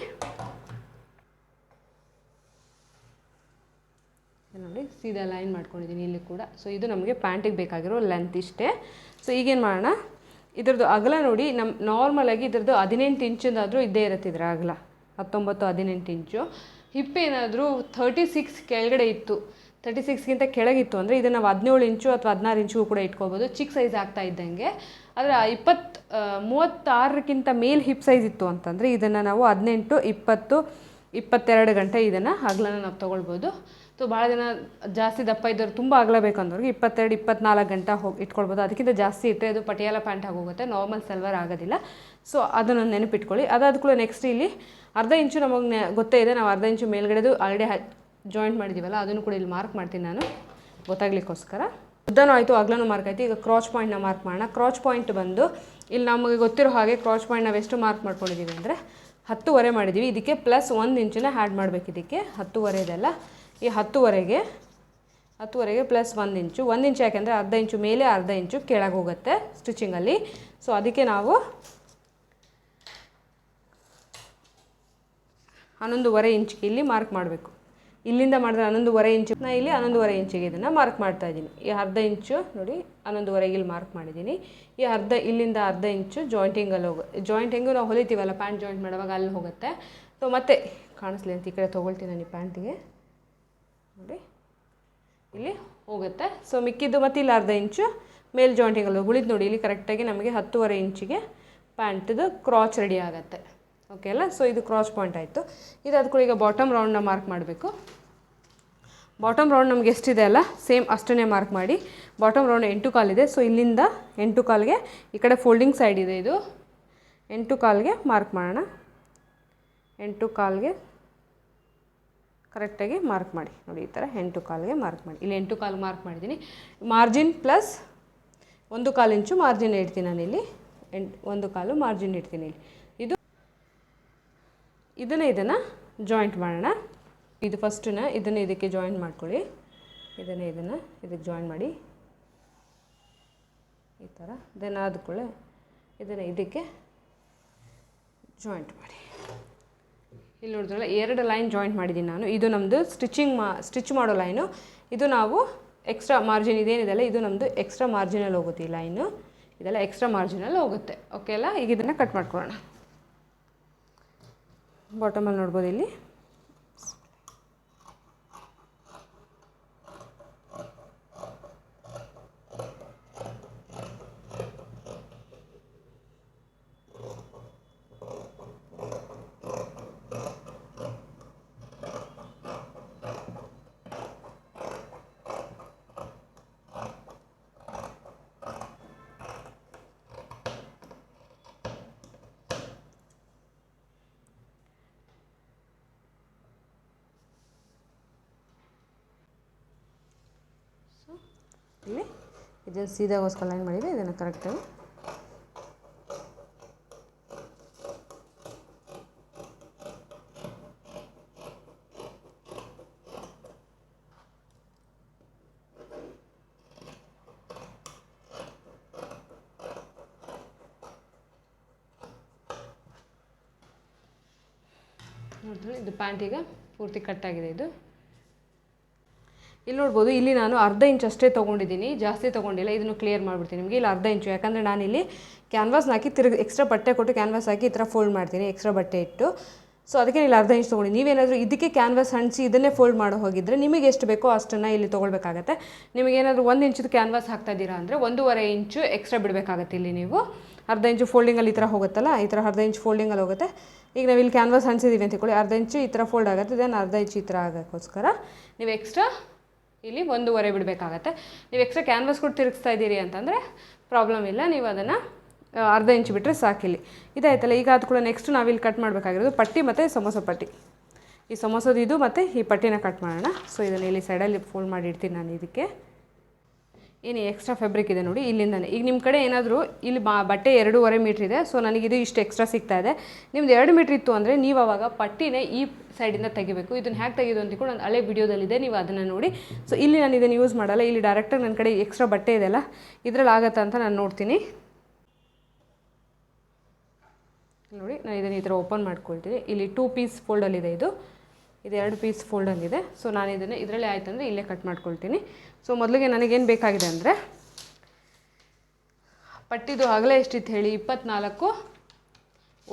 ನೋಡಿ, ಸೀದಾ ಲೈನ್ ಮಾಡ್ಕೊಂಡಿದ್ದೀನಿ ಇಲ್ಲಿ ಕೂಡ. ಸೊ ಇದು ನಮಗೆ ಪ್ಯಾಂಟಿಗೆ ಬೇಕಾಗಿರೋ ಲೆಂತ್ ಇಷ್ಟೇ. ಸೊ ಈಗೇನು ಮಾಡೋಣ? ಇದ್ರದ್ದು ಅಗಲ ನೋಡಿ ನಮ್ಮ ನಾರ್ಮಲಾಗಿ ಇದ್ರದ್ದು ಹದಿನೆಂಟು ಇಂಚಿಂದಾದರೂ ಇದ್ದೇ ಇರುತ್ತೆ ಇದರ ಅಗಲ. ಹತ್ತೊಂಬತ್ತು, ಹದಿನೆಂಟು ಇಂಚು. ಹಿಪ್ ಏನಾದರೂ ಥರ್ಟಿ ಸಿಕ್ಸ್ ಕೆಳಗಡೆ ಇತ್ತು. ತರ್ಟಿ ಸಿಕ್ಸ್ಗಿಂತ ಕೆಳಗಿತ್ತು ಅಂದರೆ ಇದನ್ನು ನಾವು ಹದಿನೇಳು ಇಂಚು ಅಥವಾ ಹದಿನಾರು ಇಂಚು ಕೂಡ ಇಟ್ಕೋಬೋದು. ಚಿಕ್ಕ ಸೈಜ್ ಆಗ್ತಾ ಇದ್ದಂಗೆ. ಆದರೆ ಇಪ್ಪತ್ತು ಮೂವತ್ತಾರಕ್ಕಿಂತ ಮೇಲ್ ಹಿಪ್ ಸೈಜ್ ಇತ್ತು ಅಂತಂದರೆ ಇದನ್ನು ನಾವು ಹದಿನೆಂಟು, ಇಪ್ಪತ್ತು, ಇಪ್ಪತ್ತೆರಡು ಗಂಟೆ ಇದನ್ನು ಅಗಲನ ನಾವು ತೊಗೊಳ್ಬೋದು. ಸೊ ಭಾಳ ಜನ ಜಾಸ್ತಿ ದಪ್ಪ ಇದ್ದವ್ರು ತುಂಬ ಅಗಲ ಬೇಕಂದವ್ರಿಗೆ ಇಪ್ಪತ್ತೆರಡು, ಇಪ್ಪತ್ನಾಲ್ಕು ಗಂಟೆ ಹೋಗಿ ಇಟ್ಕೊಳ್ಬೋದು. ಅದಕ್ಕಿಂತ ಜಾಸ್ತಿ ಇಟ್ಟರೆ ಅದು ಪಟಿಯಾಲ ಪ್ಯಾಂಟ್ ಆಗೋಗುತ್ತೆ. ನಾರ್ಮಲ್ ಸಲ್ವರ್ ಆಗೋದಿಲ್ಲ. ಸೊ ಅದನ್ನು ನೆನಪಿಟ್ಕೊಳ್ಳಿ. ಅದಾದ ಕೂಡ ನೆಕ್ಸ್ಟ್ ಇಲ್ಲಿ ಅರ್ಧ ಇಂಚು ನಮಗೆ ಗೊತ್ತೇ ಇದೆ. ನಾವು ಅರ್ಧ ಇಂಚು ಮೇಲ್ಗಡೆದು ಆಲ್ರೆಡಿ ಜಾಯಿಂಟ್ ಮಾಡಿದ್ದೀವಲ್ಲ ಅದನ್ನು ಕೂಡ ಇಲ್ಲಿ ಮಾರ್ಕ್ ಮಾಡ್ತೀನಿ ನಾನು. ಗೊತ್ತಾಗ್ಲಿಕ್ಕೋಸ್ಕರ. ಉದ್ದನೂ ಆಯಿತು, ಅಗ್ಲನೂ ಮಾರ್ಕ್ ಆಯಿತು. ಈಗ ಕ್ರಾಚ್ ಪಾಯಿಂಟ್ನ ಮಾರ್ಕ್ ಮಾಡೋಣ. ಕ್ರಾಚ್ ಪಾಯಿಂಟ್ ಬಂದು ಇಲ್ಲಿ ನಮಗೆ ಗೊತ್ತಿರೋ ಹಾಗೆ ಕ್ರಾಚ್ ಪಾಯಿಂಟ್ ನಾವು ಎಷ್ಟು ಮಾರ್ಕ್ ಮಾಡ್ಕೊಂಡಿದ್ದೀವಿ ಅಂದರೆ ಹತ್ತುವರೆ ಮಾಡಿದ್ದೀವಿ ಇದಕ್ಕೆ ಪ್ಲಸ್ ಒಂದು ಇಂಚನ್ನ ಆ್ಯಡ್ ಮಾಡಬೇಕು ಇದಕ್ಕೆ. ಹತ್ತುವರೆ ಇದೆಲ್ಲ ಈ ಹತ್ತುವರೆಗೆ ಹತ್ತುವರೆಗೆ ಪ್ಲಸ್ ಒಂದು ಇಂಚು ಒಂದು ಇಂಚು ಯಾಕೆಂದರೆ ಅರ್ಧ ಇಂಚು ಮೇಲೆ ಅರ್ಧ ಇಂಚು ಕೆಳಗೆ ಹೋಗುತ್ತೆ ಸ್ಟಿಚಿಂಗಲ್ಲಿ ಸೊ ಅದಕ್ಕೆ ನಾವು ಹನ್ನೊಂದುವರೆ ಇಂಚಿಗೆ ಇಲ್ಲಿ ಮಾರ್ಕ್ ಮಾಡಬೇಕು. ಇಲ್ಲಿಂದ ಮಾಡಿದ್ರೆ ಹನ್ನೊಂದುವರೆ ಇಂಚು ನಾ ಇಲ್ಲಿ ಹನ್ನೊಂದುವರೆ ಇಂಚಿಗೆ ಇದನ್ನು ಮಾರ್ಕ್ ಮಾಡ್ತಾ ಇದ್ದೀನಿ. ಈ ಅರ್ಧ ಇಂಚು ನೋಡಿ ಹನ್ನೊಂದುವರೆಗೆ ಇಲ್ಲಿ ಮಾರ್ಕ್ ಮಾಡಿದ್ದೀನಿ. ಈ ಅರ್ಧ, ಇಲ್ಲಿಂದ ಅರ್ಧ ಇಂಚು ಜಾಯಿಂಟಿಂಗಲ್ಲಿ ಜಾಯಿಂಟ್ ಜಾಯಿಂಟಿಂಗು ನಾವು ಹೊಲಿತೀವಲ್ಲ ಪ್ಯಾಂಟ್ ಜಾಯಿಂಟ್ ಮಾಡುವಾಗ ಅಲ್ಲಿ ಹೋಗುತ್ತೆ. ಸೊ ಮತ್ತೆ ಕಾಣಿಸ್ಲಿ ಅಂತ ಈ ಕಡೆ ತೊಗೊಳ್ತೀನಿ ನಾನು ಈ ಪ್ಯಾಂಟಿಗೆ ನೋಡಿ. ಇಲ್ಲಿ ಹೋಗುತ್ತೆ. ಸೊ ಮಿಕ್ಕಿದ್ದು ಮತ್ತು ಇಲ್ಲಿ ಅರ್ಧ ಇಂಚು, ಮೇಲ್ ಜಾಯಿಂಟಿಂಗಲ್ಲಿ ಉಳಿದು ನೋಡಿ. ಇಲ್ಲಿ ಕರೆಕ್ಟಾಗಿ ನಮಗೆ ಹತ್ತುವರೆ ಇಂಚಿಗೆ ಪ್ಯಾಂಟ್ದು ಕ್ರಾಚ್ ರೆಡಿ ಆಗುತ್ತೆ. ಓಕೆ ಅಲ್ಲ? ಸೊ ಇದು ಕ್ರಾಚ್ ಪಾಯಿಂಟ್ ಆಯಿತು. ಇದು ಅದಕ್ಕೂ ಈಗ ಬಾಟಮ್ ರೌಂಡ್ನ ಮಾರ್ಕ್ ಮಾಡಬೇಕು. ಬಾಟಮ್ ರೌಂಡ್ ನಮ್ಗೆ ಎಷ್ಟಿದೆ ಅಲ್ಲ? ಸೇಮ್ ಅಷ್ಟನ್ನೇ ಮಾರ್ಕ್ ಮಾಡಿ. ಬಾಟಮ್ ರೌಂಡ್ ಎಂಟು ಕಾಲಿದೆ ಸೊ ಇಲ್ಲಿಂದ ಎಂಟು ಕಾಲ್ಗೆ ಈ ಕಡೆ ಫೋಲ್ಡಿಂಗ್ ಸೈಡ್ ಇದೆ ಇದು. ಎಂಟು ಕಾಲ್ಗೆ ಮಾರ್ಕ್ ಮಾಡೋಣ. ಎಂಟು ಕಾಲಿಗೆ ಕರೆಕ್ಟಾಗಿ ಮಾರ್ಕ್ ಮಾಡಿ. ನೋಡಿ, ಈ ಥರ ಎಂಟು ಕಾಲಿಗೆ ಮಾರ್ಕ್ ಮಾಡಿ. ಇಲ್ಲಿ ಎಂಟು ಕಾಲು ಮಾರ್ಕ್ ಮಾಡಿದ್ದೀನಿ. ಮಾರ್ಜಿನ್ ಪ್ಲಸ್ ಒಂದು ಕಾಲು ಇಂಚು ಮಾರ್ಜಿನ್ ಇಡ್ತೀನಿ ನಾನಿಲ್ಲಿ ಎಂಟು, ಒಂದು ಕಾಲು ಮಾರ್ಜಿನ್ ಇಡ್ತೀನಿ ಇಲ್ಲಿ. ಇದು ಇದನ್ನು ಇದನ್ನು ಜಾಯಿಂಟ್ ಮಾಡೋಣ. ಇದು ಫಸ್ಟನ್ನ ಇದನ್ನು ಇದಕ್ಕೆ ಜಾಯಿಂಟ್ ಮಾಡ್ಕೊಳ್ಳಿ. ಇದನ್ನು ಇದನ್ನು ಇದಕ್ಕೆ ಜಾಯಿಂಟ್ ಮಾಡಿ. ಈ ಥರ. ದೆನ್ ಆದಕೂಳೆ ಇದನ್ನು ಇದಕ್ಕೆ ಜಾಯಿಂಟ್ ಮಾಡಿ. ಇಲ್ಲಿ ನೋಡಿದ್ರಲ್ಲ, ಎರಡು ಲೈನ್ ಜಾಯಿಂಟ್ ಮಾಡಿದ್ದೀನಿ ನಾನು. ಇದು ನಮ್ಮದು ಸ್ಟಿಚಿಂಗ್ ಮಾ ಸ್ಟಿಚ್ ಮಾಡೋ ಲೈನು. ಇದು ನಾವು ಎಕ್ಸ್ಟ್ರಾ ಮಾರ್ಜಿನ್ ಇದೇನಿದೆಲ್ಲ, ಇದು ನಮ್ಮದು ಎಕ್ಸ್ಟ್ರಾ ಮಾರ್ಜಿನಲ್ಲಿ ಹೋಗುತ್ತೆ ಈ ಲೈನು. ಇದೆಲ್ಲ ಎಕ್ಸ್ಟ್ರಾ ಮಾರ್ಜಿನಲ್ಲಿ ಹೋಗುತ್ತೆ. ಓಕೆ ಅಲ್ಲ? ಈಗ ಇದನ್ನು ಕಟ್ ಮಾಡ್ಕೊಳ್ಳೋಣ. ಬಾಟಮಲ್ಲಿ ನೋಡ್ಬೋದು ಇಲ್ಲಿ ಇಲ್ಲಿ. ಇದನ್ನು ಸೀದಾಗೋಸ್ಕರ ಲೈನ್ ಮಾಡಿದೆ ಇದನ್ನು ಕರೆಕ್ಟಾಗಿ ನೋಡಿದ್ರೆ ಇದು ಪ್ಯಾಂಟಿಗೆ ಪೂರ್ತಿ ಕಟ್ಟಾಗಿದೆ ಇದು. ಇಲ್ಲಿ ನೋಡ್ಬೋದು, ಇಲ್ಲಿ ನಾನು ಅರ್ಧ ಇಂಚ್ ಅಷ್ಟೇ ತೊಗೊಂಡಿದ್ದೀನಿ, ಜಾಸ್ತಿ ತೊಗೊಂಡಿಲ್ಲ, ಇದನ್ನು ಕ್ಲಿಯರ್ ಮಾಡಿಬಿಡ್ತೀನಿ ನಿಮಗೆ. ಇಲ್ಲಿ ಅರ್ಧ ಇಂಚು, ಯಾಕಂದರೆ ನಾನಿಲ್ಲಿ ಕ್ಯಾನ್ವಾಸ್ನ ಹಾಕಿ ತಿರುಗಿ ಎಕ್ಸ್ಟ್ರಾ ಬಟ್ಟೆ ಕೊಟ್ಟು ಕ್ಯಾನ್ವಾಸ್ ಹಾಕಿ ಈ ಥರ ಫೋಲ್ಡ್ ಮಾಡ್ತೀನಿ ಎಕ್ಸ್ಟ್ರಾ ಬಟ್ಟೆ ಇಟ್ಟು. ಸೊ ಅದಕ್ಕೆ ಇಲ್ಲಿ ಅರ್ಧ ಇಂಚ್ ತೊಗೊಂಡು ನೀವೇನಾದರೂ ಇದಕ್ಕೆ ಕ್ಯಾನ್ವಾಸ್ ಹಣಿಸಿ ಇದನ್ನೇ ಫೋಲ್ಡ್ ಮಾಡೋ ಹೋಗಿದ್ರೆ ನಿಮಗೆ ಎಷ್ಟು ಬೇಕೋ ಅಷ್ಟನ್ನು ಇಲ್ಲಿ ತೊಗೊಳ್ಬೇಕಾಗತ್ತೆ. ನಿಮಗೇನಾದರೂ ಒಂದು ಇಂಚದು ಕ್ಯಾನ್ವಾಸ್ ಹಾಕ್ತಾ ಇದ್ದೀರಾ ಅಂದರೆ ಒಂದೂವರೆ ಇಂಚು ಎಕ್ಸ್ಟ್ರಾ ಬಿಡಬೇಕಾಗತ್ತೆ ಇಲ್ಲಿ ನೀವು. ಅರ್ಧ ಇಂಚು ಫೋಲ್ಡಿಂಗಲ್ಲಿ ಈ ಥರ ಹೋಗುತ್ತಲ್ಲ, ಈ ಥರ ಅರ್ಧ ಇಂಚು ಫೋಲ್ಡಿಂಗಲ್ಲಿ ಹೋಗುತ್ತೆ. ಈಗ ನಾವು ಇಲ್ಲಿ ಕ್ಯಾನ್ವಾಸ್ ಹಣಿಸಿದ್ದೀವಿ ಅಂತ ತಿಳ್ಕೊಳ್ಳಿ, ಅರ್ಧ ಇಂಚು ಈ ಥರ ಫೋಲ್ಡ್ ಆಗುತ್ತೆ ದೆನ್ ಅರ್ಧ ಇಂಚು ಈ ಥರ ಆಗೋಕ್ಕೋಸ್ಕರ ನೀವು ಎಕ್ಸ್ಟ್ರಾ ಇಲ್ಲಿ ಒಂದೂವರೆ ಬಿಡಬೇಕಾಗತ್ತೆ. ನೀವು ಎಕ್ಸ್ಟ್ರಾ ಕ್ಯಾನ್ವಾಸ್ ಕೂಡ ತಿರುಗಿಸ್ತಾ ಇದ್ದೀರಿ ಅಂತಂದರೆ ಪ್ರಾಬ್ಲಮ್ ಇಲ್ಲ. ನೀವು ಅದನ್ನು ಅರ್ಧ ಇಂಚು ಬಿಟ್ಟರೆ ಸಾಕಿಲ್ಲಿ ಇದಾಯ್ತಲ್ಲ ಈಗ ಅದು ಕೂಡ ನೆಕ್ಸ್ಟ್ ನಾವಿಲ್ಲಿ ಕಟ್ ಮಾಡಬೇಕಾಗಿರೋದು ಪಟ್ಟಿ ಮತ್ತು ಸಮೋಸ ಪಟ್ಟಿ. ಈ ಸಮೋಸದ ಇದು ಮತ್ತು ಈ ಪಟ್ಟಿನ ಕಟ್ ಮಾಡೋಣ. ಸೊ ಇದನ್ನು ಇಲ್ಲಿ ಸೈಡಲ್ಲಿ ಫೋಲ್ಡ್ ಮಾಡಿ ಇಡ್ತೀನಿ ನಾನು ಇದಕ್ಕೆ. ಏನು ಎಕ್ಸ್ಟ್ರಾ ಫ್ಯಾಬ್ರಿಕ್ ಇದೆ ನೋಡಿ, ಇಲ್ಲಿಂದನೇ. ಈಗ ನಿಮ್ಮ ಕಡೆ ಏನಾದರೂ ಇಲ್ಲಿ ಬಾ, ಬಟ್ಟೆ ಎರಡೂವರೆ ಮೀಟ್ರ್ ಇದೆ ಸೊ ನನಗಿದು ಇಷ್ಟು ಎಕ್ಸ್ಟ್ರಾ ಸಿಗ್ತಾ ಇದೆ. ನಿಮ್ದು ಎರಡು ಮೀಟ್ರ್ ಇತ್ತು ಅಂದರೆ ನೀವು ಅವಾಗ ಪಟ್ಟಿನೇ ಈ ಸೈಡಿಂದ ತೆಗಿಬೇಕು. ಇದನ್ನು ಹೇಗೆ ತೆಗೆಯೋದು ಅಂತ ಕೂಡ ನಾನು ಹಳೆ ವಿಡಿಯೋದಲ್ಲಿದೆ ನೀವು ಅದನ್ನು ನೋಡಿ. ಸೊ ಇಲ್ಲಿ ನಾನು ಇದನ್ನು ಯೂಸ್ ಮಾಡಲ್ಲ, ಇಲ್ಲಿ ಡೈರೆಕ್ಟಾಗಿ ನನ್ನ ಕಡೆ ಎಕ್ಸ್ಟ್ರಾ ಬಟ್ಟೆ ಇದೆಯಲ್ಲ ಇದರಲ್ಲಿ ಆಗತ್ತಾ ಅಂತ ನಾನು ನೋಡ್ತೀನಿ. ನೋಡಿ, ನಾನು ಇದನ್ನು ಈ ಥರ ಓಪನ್ ಮಾಡ್ಕೊಳ್ತೀನಿ. ಇಲ್ಲಿ ಟೂ ಪೀಸ್ ಫೋಲ್ಡಲ್ಲಿದೆ ಇದು. ಇದು ಎರಡು ಪೀಸ್ ಫೋಲ್ಡಲ್ಲಿದೆ ಸೊ ನಾನು ಇದನ್ನು ಇದರಲ್ಲೇ ಆಯ್ತು ಅಂದರೆ ಇಲ್ಲೇ ಕಟ್ ಮಾಡ್ಕೊಳ್ತೀನಿ. ಸೊ ಮೊದಲಿಗೆ ನನಗೇನು ಬೇಕಾಗಿದೆ ಅಂದರೆ ಪಟ್ಟಿದು ಆಗಲೇ ಎಷ್ಟಿತ್ತು ಹೇಳಿ? ಇಪ್ಪತ್ನಾಲ್ಕು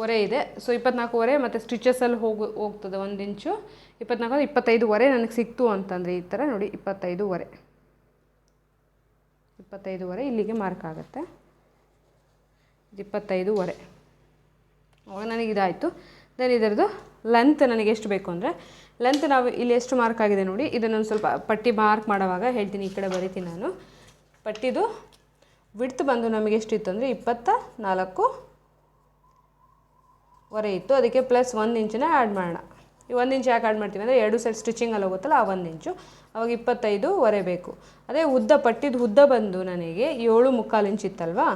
ಒರೆ ಇದೆ. ಸೊ ಇಪ್ಪತ್ನಾಲ್ಕುವರೆ ಮತ್ತು ಸ್ಟಿಚಸಲ್ಲಿ ಹೋಗು, ಹೋಗ್ತದೆ ಒಂದು ಇಂಚು ಇಪ್ಪತ್ನಾಲ್ಕು ಇಪ್ಪತ್ತೈದುವರೆ ನನಗೆ ಸಿಕ್ತು ಅಂತಂದರೆ ಈ ಥರ ನೋಡಿ ಇಪ್ಪತ್ತೈದುವರೆ ಇಪ್ಪತ್ತೈದುವರೆ ಇಲ್ಲಿಗೆ ಮಾರ್ಕ್ ಆಗುತ್ತೆ. ಇದು ಇಪ್ಪತ್ತೈದುವರೆ ಅವಾಗ ನನಗಿದಾಯಿತು ದೆನ್ ಇದರದ್ದು ಲೆಂತ್ ನನಗೆ ಎಷ್ಟು ಬೇಕು ಅಂದರೆ ಲೆಂತ್ ನಾವು ಇಲ್ಲಿ ಎಷ್ಟು ಮಾರ್ಕ್ ಆಗಿದೆ ನೋಡಿ. ಇದನ್ನೊಂದು ಸ್ವಲ್ಪ ಪಟ್ಟಿ ಮಾರ್ಕ್ ಮಾಡುವಾಗ ಹೇಳ್ತೀನಿ, ಈ ಕಡೆ ಬರಿತೀನಿ ನಾನು. ಪಟ್ಟಿದು ವಿಡ್ತ್ ಬಂದು ನಮಗೆ ಎಷ್ಟಿತ್ತು ಅಂದರೆ ಇಪ್ಪತ್ತ ನಾಲ್ಕು ವರೆ ಇತ್ತು. ಅದಕ್ಕೆ ಪ್ಲಸ್ ಒಂದು ಇಂಚನ್ನ ಆ್ಯಡ್ ಮಾಡೋಣ. ಈ ಒಂದು ಇಂಚು ಯಾಕೆ ಆ್ಯಡ್ ಮಾಡ್ತೀವಿ ಅಂದರೆ ಎರಡು ಸೈಡ್ ಸ್ಟಿಚಿಂಗಲ್ಲಿ ಹೋಗುತ್ತಲ್ಲ ಆ ಒಂದು ಇಂಚು ಅವಾಗ ಇಪ್ಪತ್ತೈದು ವರೆ ಬೇಕು. ಅದೇ ಉದ್ದ, ಪಟ್ಟಿದ ಉದ್ದ ಬಂದು ನನಗೆ ಏಳು ಮುಕ್ಕಾಲು ಇಂಚ್ ಇತ್ತಲ್ವಾ?